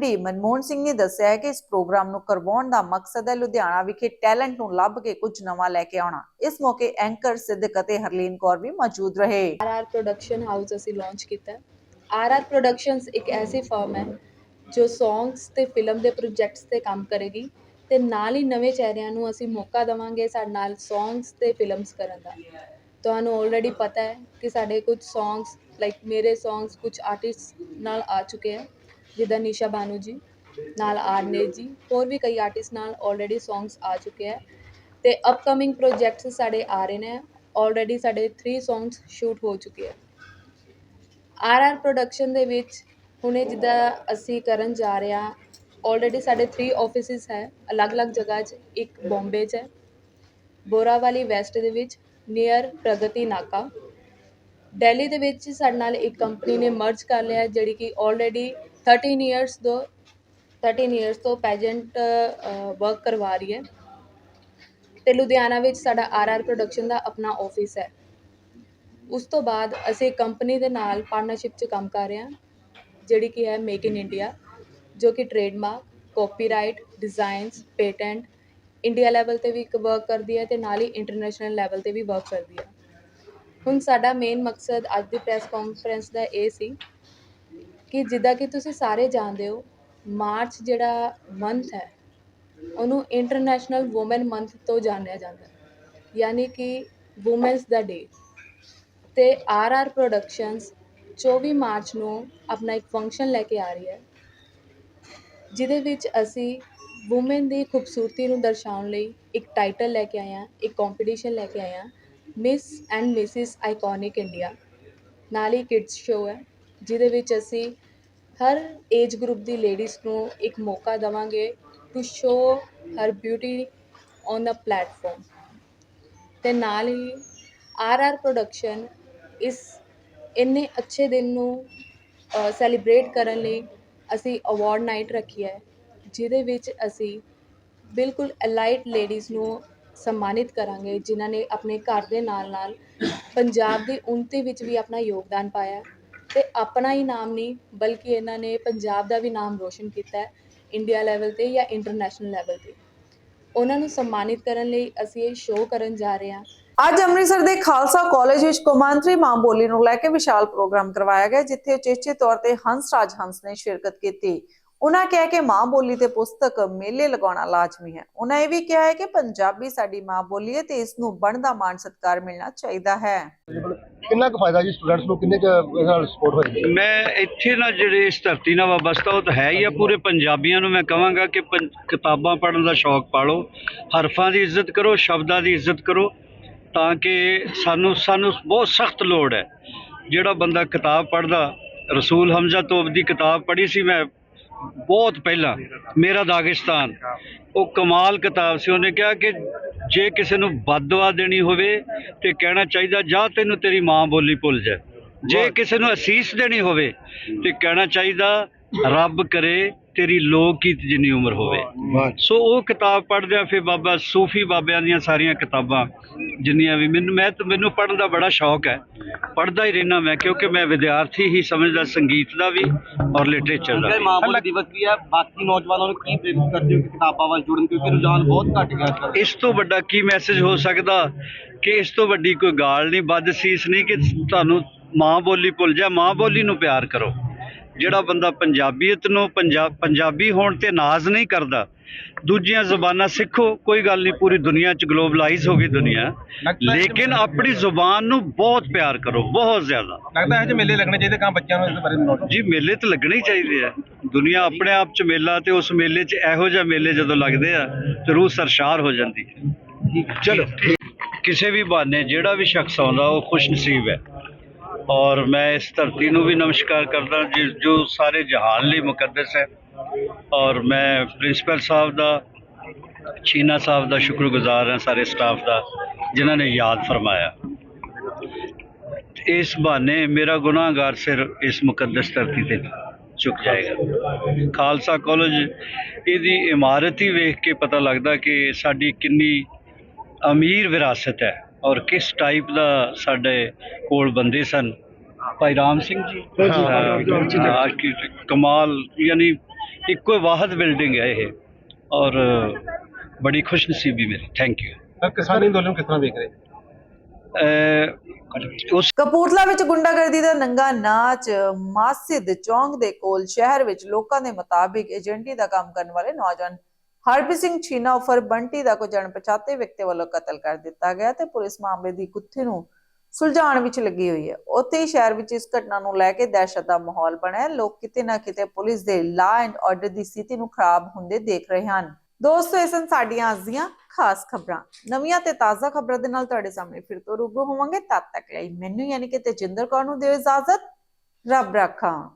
ਡੀ ਮਨਮੋਹਨ ਸਿੰਘ ਨੇ ਦੱਸਿਆ ਹੈ ਕਿ ਇਸ ਪ੍ਰੋਗਰਾਮ ਨੂੰ ਕਰਵਾਉਣ ਦਾ ਮਕਸਦ ਹੈ ਲੁਧਿਆਣਾ ਵਿਖੇ ਟੈਲੈਂਟ ਨੂੰ ਲੱਭ ਕੇ ਕੁਝ ਨਵਾਂ ਲੈ ਕੇ ਆਉਣਾ। ਇਸ ਮੌਕੇ ਐਂਕਰ ਸਿੱਧਕ ਅਤੇ ਹਰਲੀਨ ਕੌਰ ਵੀ ਮੌਜੂਦ ਰਹੇ। ਆਰ ਆਰ ਪ੍ਰੋਡਕਸ਼ਨ ਹਾਊਸ ਅਸੀਂ ਲਾਂਚ ਕੀਤਾ ਹੈ। ਪ੍ਰੋਡਕਸ਼ਨਸ ਇੱਕ ਐਸੀ ਫਰਮ ਹੈ ਜੋ ਸੌਂਗਸ ਤੇ ਫਿਲਮ ਦੇ ਪ੍ਰੋਜੈਕਟਸ ਤੇ ਕੰਮ ਕਰੇਗੀ। ਤੇ ਨਾਲ ਹੀ ਨਵੇਂ ਚਿਹਰਿਆਂ ਨੂੰ ਅਸੀਂ ਮੌਕਾ ਦੇਵਾਂਗੇ ਸਾਡੇ ਨਾਲ ਸੌਂਗਸ ਤੇ ਫਿਲਮਸ ਕਰਨ ਦਾ। ਤੁਹਾਨੂੰ ਆਲਰੇਡੀ ਪਤਾ ਹੈ ਕਿ ਸਾਡੇ ਕੁਝ ਸੌਂਗਸ ਲਾਈਕ ਮੇਰੇ ਸੌਂਗਸ ਕੁਝ ਆਰਟਿਸਟ ਨਾਲ ਆ ਚੁੱਕੇ ਹੈ, ਜਿੱਦਾਂ ਨਿਸ਼ਾ ਬਾਨੂ ਜੀ, ਨਾਲ ਆਰਨੇ ਜੀ, ਹੋਰ ਵੀ ਕਈ ਆਰਟਿਸਟ ਨਾਲ ਆਲਰੇਡੀ ਸੌਂਗਸ ਆ ਚੁੱਕੇ ਹੈ। ਤੇ ਅਪਕਮਿੰਗ ਪ੍ਰੋਜੈਕਟਸ ਸਾਡੇ ਆ ਰਹੇ ਨੇ ਆਲਰੇਡੀ ਸਾਡੇ 3 ਸੌਂਗਸ ਸ਼ੂਟ ਹੋ ਚੁੱਕੇ ਹੈ। ਆਰ ਆਰ ਪ੍ਰੋਡਕਸ਼ਨ ਦੇ ਵਿੱਚ ਹੁਣੇ ਜਿੱਦਾਂ ਅਸੀਂ ਕਰਨ ਜਾ ਰਹੇ ਹਾਂ ਆਲਰੇਡੀ ਸਾਡੇ 3 ਆਫਿਸਿਸ ਹੈ, ਅਲੱਗ-ਅਲੱਗ ਜਗ੍ਹਾ 'ਚ, ਇੱਕ ਬੰਬੇ 'ਚ ਹੈ, ਬੋਰਾਵਾਲੀ ਵੈਸਟ ਦੇ ਵਿੱਚ ਨੀਅਰ ਪ੍ਰਗਤੀ ਨਾਕਾ। ਦਿੱਲੀ ਦੇ ਵਿੱਚ ਸਾਡੇ ਨਾਲ ਇੱਕ ਕੰਪਨੀ ਨੇ ਮਰਜ ਕਰ ਲਿਆ ਜਿਹੜੀ ਕਿ ਆਲਰੇਡੀ 13 ਇਅਰਸ ਤੋਂ 13 ਇਅਰਸ ਤੋਂ ਪੈਜੈਂਟ ਵਰਕ ਕਰਵਾ ਰਹੀ ਹੈ। ਤੇ ਲੁਧਿਆਣਾ ਵਿੱਚ ਸਾਡਾ ਆਰ ਆਰ ਪ੍ਰੋਡਕਸ਼ਨ ਦਾ ਆਪਣਾ ਆਫਿਸ ਹੈ। ਉਸ ਤੋਂ ਬਾਅਦ ਅਸੀਂ ਕੰਪਨੀ ਦੇ ਨਾਲ ਪਾਰਟਨਰਸ਼ਿਪ 'ਚ ਕੰਮ ਕਰ ਰਹੇ ਹਾਂ, ਜਿਹੜੀ ਕਿ ਹੈ ਮੇਕ ਇਨ ਇੰਡੀਆ ਜੋ ਕਿ trademark copyright designs patent India level ਤੇ ਵੀ ਇੱਕ ਵਰਕ ਕਰਦੀ ਹੈ ਅਤੇ ਨਾਲ ਹੀ ਇੰਟਰਨੈਸ਼ਨਲ ਲੈਵਲ ਤੇ ਵੀ ਵਰਕ ਕਰਦੀ ਹੈ। ਹੁਣ ਸਾਡਾ ਮੇਨ ਮਕਸਦ ਅੱਜ ਦੀ ਪ੍ਰੈਸ ਕਾਨਫਰੰਸ ਦਾ ਇਹ ਸੀ ਕਿ ਜਿੱਦਾਂ ਕਿ ਤੁਸੀਂ ਸਾਰੇ ਜਾਣਦੇ ਹੋ, ਮਾਰਚ ਜਿਹੜਾ ਮੰਥ ਹੈ, ਉਹਨੂੰ ਇੰਟਰਨੈਸ਼ਨਲ ਔਮਨ ਮੰਥ ਤੋਂ ਜਾਣਿਆ ਜਾਂਦਾ ਯਾਨੀ ਕਿ ਔਮਨਸ ਦਾ ਡੇ ਤੇ ਆਰ ਆਰ ਪ੍ਰੋਡਕਸ਼ਨਸ 24 ਮਾਰਚ ਨੂੰ ਆਪਣਾ ਇੱਕ ਫੰਕਸ਼ਨ ਲੈ ਕੇ ਆ ਰਹੀ ਹੈ। ਜਿਹਦੇ ਵਿੱਚ ਅਸੀਂ ਔਮਨ ਦੀ ਖੂਬਸੂਰਤੀ ਨੂੰ ਦਰਸਾਉਣ ਲਈ ਇੱਕ ਟਾਈਟਲ ਲੈ ਕੇ ਆਏ ਹਾਂ, ਇੱਕ ਕੰਪੀਟੀਸ਼ਨ ਲੈ ਕੇ ਆਏ ਹਾਂ miss and missus iconic India ਨਾਲ ਹੀ ਕਿਡਸ ਸ਼ੋਅ ਹੈ, ਜਿਹਦੇ ਵਿੱਚ ਅਸੀਂ ਹਰ ਏਜ ਗਰੁੱਪ ਦੀ ਲੇਡੀਜ਼ ਨੂੰ ਇੱਕ ਮੌਕਾ ਦੇਵਾਂਗੇ to show her beauty on a platform ਤੇ ਨਾਲ ਹੀ ਆਰ ਆਰ ਪ੍ਰੋਡਕਸ਼ਨ ਇਸ ਇੰਨੇ ਅੱਛੇ ਦਿਨ ਨੂੰ ਸੈਲੀਬ੍ਰੇਟ ਕਰਨ ਲਈ ਅਸੀਂ ਅਵਾਰਡ ਨਾਈਟ ਰੱਖੀ ਹੈ, ਜਿਹਦੇ ਵਿੱਚ ਅਸੀਂ ਬਿਲਕੁਲ ਅਲਾਈਟ ਲੇਡੀਜ਼ ਨੂੰ ਸਨਮਾਨਿਤ ਕਰਾਂਗੇ, ਜਿਨ੍ਹਾਂ ਨੇ ਆਪਣੇ ਘਰ ਦੇ ਨਾਲ ਨਾਲ ਪੰਜਾਬ ਦੀ ਉੱਨਤੀ ਵਿੱਚ ਵੀ ਆਪਣਾ ਯੋਗਦਾਨ ਪਾਇਆ ਤੇ ਆਪਣਾ ਹੀ ਨਾਮ ਨਹੀਂ, ਬਲਕਿ ਇਹਨਾਂ ਨੇ ਪੰਜਾਬ ਦਾ ਵੀ ਨਾਮ ਰੋਸ਼ਨ ਕੀਤਾ ਹੈ, ਇੰਡੀਆ ਲੈਵਲ ਤੇ ਜਾਂ ਇੰਟਰਨੈਸ਼ਨਲ ਲੈਵਲ ਤੇ। ਉਹਨਾਂ ਨੂੰ ਸਨਮਾਨਿਤ ਕਰਨ ਲਈ ਅਸੀਂ ਇਹ ਸ਼ੋਅ ਕਰਨ ਜਾ ਰਹੇ ਹਾਂ। ਅੱਜ ਅੰਮ੍ਰਿਤਸਰ ਦੇ ਖਾਲਸਾ ਕਾਲਜ ਵਿੱਚ ਕੌਮਾਂਤਰੀ ਮਾਂ ਬੋਲੀ ਨੂੰ ਲੈ ਕੇ ਵਿਸ਼ਾਲ ਪ੍ਰੋਗਰਾਮ ਕਰਵਾਇਆ ਗਿਆ ਜਿੱਥੇ ਉਚੇਚੇ ਤੌਰ ਤੇ ਹੰਸ ਰਾਜ ਹੰਸ ਨੇ ਸ਼ਿਰਕਤ ਕੀਤੀ। ਉਹਨਾਂ ਕਿਹਾ ਕਿ ਮਾਂ ਬੋਲੀ ਤੇ ਪੁਸਤਕ ਮੇਲੇ ਲਗਾਉਣਾ ਲਾਜ਼ਮੀ ਹੈ। ਉਹਨਾਂ ਇਹ ਵੀ ਕਿਹਾ ਹੈ ਕਿ ਪੰਜਾਬੀ ਸਾਡੀ ਮਾਂ ਬੋਲੀ ਹੈ ਤੇ ਇਸ ਨੂੰ ਬਣਦਾ ਮਾਣ ਸਤਿਕਾਰ ਮਿਲਣਾ ਚਾਹੀਦਾ ਹੈ। ਕਿੰਨਾ ਕੁ ਫਾਇਦਾ ਜੀ ਸਟੂਡੈਂਟਸ ਨੂੰ? ਕਿੰਨੇ ਕੁ ਸਪੋਰਟ ਹੋਏਗੀ ਮੈਂ ਇੱਥੇ ਨਾ ਜਿਹੜੇ ਇਸ ਧਰਤੀ ਨਾਲ ਵਾਬਸਤਾ ਉਹ ਤਾਂ ਹੈ ਹੀ ਆ ਪੂਰੇ ਪੰਜਾਬੀਆਂ ਨੂੰ। ਮੈਂ ਕਹਾਂਗਾ ਕਿ ਕਿਤਾਬਾਂ ਪੜ੍ਹਨ ਦਾ ਸ਼ੌਕ ਪਾਲੋ ਹਰਫਾਂ ਦੀ ਇੱਜ਼ਤ ਕਰੋ ਸ਼ਬਦਾਂ ਦੀ ਇੱਜ਼ਤ ਕਰੋ। ਤਾਂ ਕਿ ਸਾਨੂੰ ਸਾਨੂੰ ਬਹੁਤ ਸਖਤ ਲੋੜ ਹੈ। ਜਿਹੜਾ ਬੰਦਾ ਕਿਤਾਬ ਪੜ੍ਹਦਾ ਰਸੂਲ ਹਮਜ਼ਾ ਤੋਬ ਦੀ ਕਿਤਾਬ ਪੜ੍ਹੀ ਸੀ ਮੈਂ ਬਹੁਤ ਪਹਿਲਾਂ ਮੇਰਾ ਦਾਗਿਸਤਾਨ। ਉਹ ਕਮਾਲ ਕਿਤਾਬ ਸੀ। ਉਹਨੇ ਕਿਹਾ ਕਿ ਜੇ ਕਿਸੇ ਨੂੰ ਬਦਦੁਆ ਦੇਣੀ ਹੋਵੇ ਤੇ ਕਹਿਣਾ ਚਾਹੀਦਾ ਜਾਂ ਤੈਨੂੰ ਤੇਰੀ ਮਾਂ ਬੋਲੀ ਭੁੱਲ ਜਾ। ਜੇ ਕਿਸੇ ਨੂੰ ਅਸੀਸ ਦੇਣੀ ਹੋਵੇ ਤੇ ਕਹਿਣਾ ਚਾਹੀਦਾ ਰੱਬ ਕਰੇ ਤੇਰੀ ਲੋਕ ਕੀ ਜਿੰਨੀ ਉਮਰ ਹੋਵੇ। ਸੋ ਉਹ ਕਿਤਾਬ ਪੜ੍ਹਦਿਆਂ ਫਿਰ ਬਾਬਾ ਸੂਫੀ ਬਾਬਿਆਂ ਦੀਆਂ ਸਾਰੀਆਂ ਕਿਤਾਬਾਂ ਜਿੰਨੀਆਂ ਵੀ ਮੈਨੂੰ ਮੈਂ ਮੈਨੂੰ ਪੜ੍ਹਨ ਦਾ ਬੜਾ ਸ਼ੌਕ ਹੈ। ਪੜ੍ਹਦਾ ਹੀ ਰਹਿਣਾ ਮੈਂ ਕਿਉਂਕਿ ਮੈਂ ਵਿਦਿਆਰਥੀ ਹੀ ਸਮਝਦਾ ਸੰਗੀਤ ਦਾ ਵੀ ਔਰ ਲਿਟਰੇਚਰ ਦਾ ਵੀ। ਮਾਂ ਬੋਲੀ ਦਿਵਸ ਵੀ ਹੈ ਬਾਕੀ ਨੌਜਵਾਨਾਂ ਨੂੰ ਕੀ ਪ੍ਰੇਰਿਤ ਕਰਦੇ ਹੋ ਕਿ ਕਿਤਾਬਾਂ ਵੱਲ ਜੁੜਨ ਕਿਉਂਕਿ ਰੁਝਾਨ ਬਹੁਤ ਘਟ ਗਿਆ ਇਸ ਤੋਂ ਵੱਡਾ ਕੀ ਮੈਸੇਜ ਹੋ ਸਕਦਾ ਕਿ ਇਸ ਤੋਂ ਵੱਡੀ ਕੋਈ ਗਾਲ ਨਹੀਂ ਵੱਧ ਸੀਸ ਨਹੀਂ ਕਿ ਤੁਹਾਨੂੰ ਮਾਂ ਬੋਲੀ ਭੁੱਲ ਜਾ ਮਾਂ ਬੋਲੀ ਨੂੰ ਪਿਆਰ ਕਰੋ। ਜਿਹੜਾ ਬੰਦਾ ਪੰਜਾਬੀਅਤ ਨੂੰ ਪੰਜਾਬ ਪੰਜਾਬੀ ਹੋਣ ਤੇ ਨਾਜ਼ ਨਹੀਂ ਕਰਦਾ। ਦੂਜੀਆਂ ਜ਼ੁਬਾਨਾਂ ਸਿੱਖੋ ਕੋਈ ਗੱਲ ਨਹੀਂ ਪੂਰੀ ਦੁਨੀਆ 'ਚ ਗਲੋਬਲਾਈਜ਼ ਹੋ ਗਈ ਦੁਨੀਆ। ਲੇਕਿਨ ਆਪਣੀ ਜ਼ੁਬਾਨ ਨੂੰ ਬਹੁਤ ਪਿਆਰ ਕਰੋ ਬਹੁਤ ਜ਼ਿਆਦਾ। ਲੱਗਦਾ ਹੈ ਜੇ ਮੇਲੇ ਲੱਗਣੇ ਚਾਹੀਦੇ ਕਾਂ ਬੱਚਿਆਂ ਨੂੰ ਇਸ ਬਾਰੇ ਨੌਲੇਜ ਜੀ ਮੇਲੇ ਤਾਂ ਲੱਗਣੇ ਹੀ ਚਾਹੀਦੇ ਆ। ਦੁਨੀਆ ਆਪਣੇ ਆਪ 'ਚ ਮੇਲਾ ਤੇ ਉਸ ਮੇਲੇ 'ਚ ਇਹੋ ਜਿਹਾ ਮੇਲੇ ਜਦੋਂ ਲੱਗਦੇ ਆ ਤੇ ਰੂਹ ਸਰਸ਼ਾਰ ਹੋ ਜਾਂਦੀ ਹੈ। ਚਲੋ ਕਿਸੇ ਵੀ ਬਹਾਨੇ ਜਿਹੜਾ ਵੀ ਸ਼ਖਸ ਆਉਂਦਾ ਉਹ ਖੁਸ਼ ਨਸੀਬ ਹੈ। ਔਰ ਮੈਂ ਇਸ ਧਰਤੀ ਨੂੰ ਵੀ ਨਮਸਕਾਰ ਕਰਦਾ ਜਿਸ ਜੋ ਸਾਰੇ ਜਹਾਨ ਲਈ ਮੁਕੱਦਸ ਹੈ। ਔਰ ਮੈਂ ਪ੍ਰਿੰਸੀਪਲ ਸਾਹਿਬ ਦਾ, ਚੀਨਾ ਸਾਹਿਬ ਦਾ ਸ਼ੁਕਰਗੁਜ਼ਾਰ ਹਾਂ ਸਾਰੇ ਸਟਾਫ ਦਾ, ਜਿਨ੍ਹਾਂ ਨੇ ਯਾਦ ਫਰਮਾਇਆ। ਇਸ ਬਹਾਨੇ ਮੇਰਾ ਗੁਨਾਹਗਾਰ ਸਿਰ ਇਸ ਮੁਕੱਦਸ ਧਰਤੀ ਤੇ ਚੁੱਕ ਜਾਏਗਾ। ਖਾਲਸਾ ਕਾਲਜ ਇਹਦੀ ਇਮਾਰਤ ਹੀ ਵੇਖ ਕੇ ਪਤਾ ਲੱਗਦਾ ਕਿ ਸਾਡੀ ਕਿੰਨੀ ਅਮੀਰ ਵਿਰਾਸਤ ਹੈ। ਔਰ ਕਿਸ ਟਾਈਪ ਦਾ ਸਾਡੇ ਕੋਲ ਬੰਦੇ ਸਨ? ਭਾਈ ਰਾਮ ਸਿੰਘ ਜੀ? ਹਾਂ ਕੀ ਕਮਾਲ ਯਾਨੀ ਇੱਕੋ ਵਾਹਦ ਬਿਲਡਿੰਗ ਹੈ ਇਹ। ਔਰ ਬੜੀ ਖੁਸ਼ਨਸੀਬੀ ਮੇਰੀ ਥੈਂਕ ਯੂ ਕਿਸਾਨੀ ਅੰਦੋਲਨ ਕਿਸ ਤਰ੍ਹਾਂ ਵੇਖ ਰਹੇ ਉਸ ਕਪੂਰਥਲਾ ਵਿੱਚ ਗੁੰਡਾਗਰਦੀ ਦਾ ਨੰਗਾ ਨਾਚ ਮਾਸਿਦ ਚੌਂਕ ਦੇ ਕੋਲ ਸ਼ਹਿਰ ਵਿੱਚ ਲੋਕਾਂ ਦੇ ਮੁਤਾਬਿਕ ਏਜੰਟੀ ਦਾ ਕੰਮ ਕਰਨ ਵਾਲੇ ਨੌਜਵਾਨ ਹਰਪ੍ਰੀਤ ਸਿੰਘ ਛੀਨਾ ਉਫਰ ਬੰਟੀ ਦਾ ਕੋਈ ਅਣਪਛਾਤੇ ਵਿਅਕਤੀ ਵੱਲੋਂ ਕਤਲ ਕਰ ਦਿੱਤਾ ਗਿਆ ਤੇ ਪੁਲਿਸ ਮਾਮਲੇ ਦੀ ਗੁੱਥੀ ਨੂੰ ਸੁਲਝਾਉਣ ਵਿੱਚ ਲੱਗੀ ਹੋਈ ਹੈ। ਉੱਥੇ ਹੀ ਸ਼ਹਿਰ ਵਿੱਚ ਇਸ ਘਟਨਾ ਨੂੰ ਲੈ ਕੇ ਦਹਿਸ਼ਤ ਦਾ ਮਾਹੌਲ ਬਣਿਆ ਹੈ। ਲੋਕ ਕਿਤੇ ਨਾ ਕਿਤੇ ਪੁਲਿਸ ਦੇ ਲਾ ਐਂਡ ਆਰਡਰ ਦੀ ਸਥਿਤੀ ਨੂੰ ਖਰਾਬ ਹੁੰਦੇ ਦੇਖ ਰਹੇ ਹਨ। ਦੋਸਤੋ, ਇਹ ਸਨ ਸਾਡੀਆਂ ਅੱਜ ਦੀਆਂ ਖਾਸ ਖਬਰਾਂ। ਨਵੀਆਂ ਤੇ ਤਾਜ਼ਾ ਖਬਰਾਂ ਦੇ ਨਾਲ ਤੁਹਾਡੇ ਸਾਹਮਣੇ ਫਿਰ ਤੋਂ ਰੂਬਰੂ ਹੋਵਾਂਗੇ। ਤਦ ਤੱਕ ਲਈ ਮੈਨੂੰ ਯਾਨੀ ਕਿ ਤੇਜਿੰਦਰ ਕੌਰ ਨੂੰ ਦਿਓ ਇਜਾਜ਼ਤ। ਰੱਬ ਰਾਖਾ।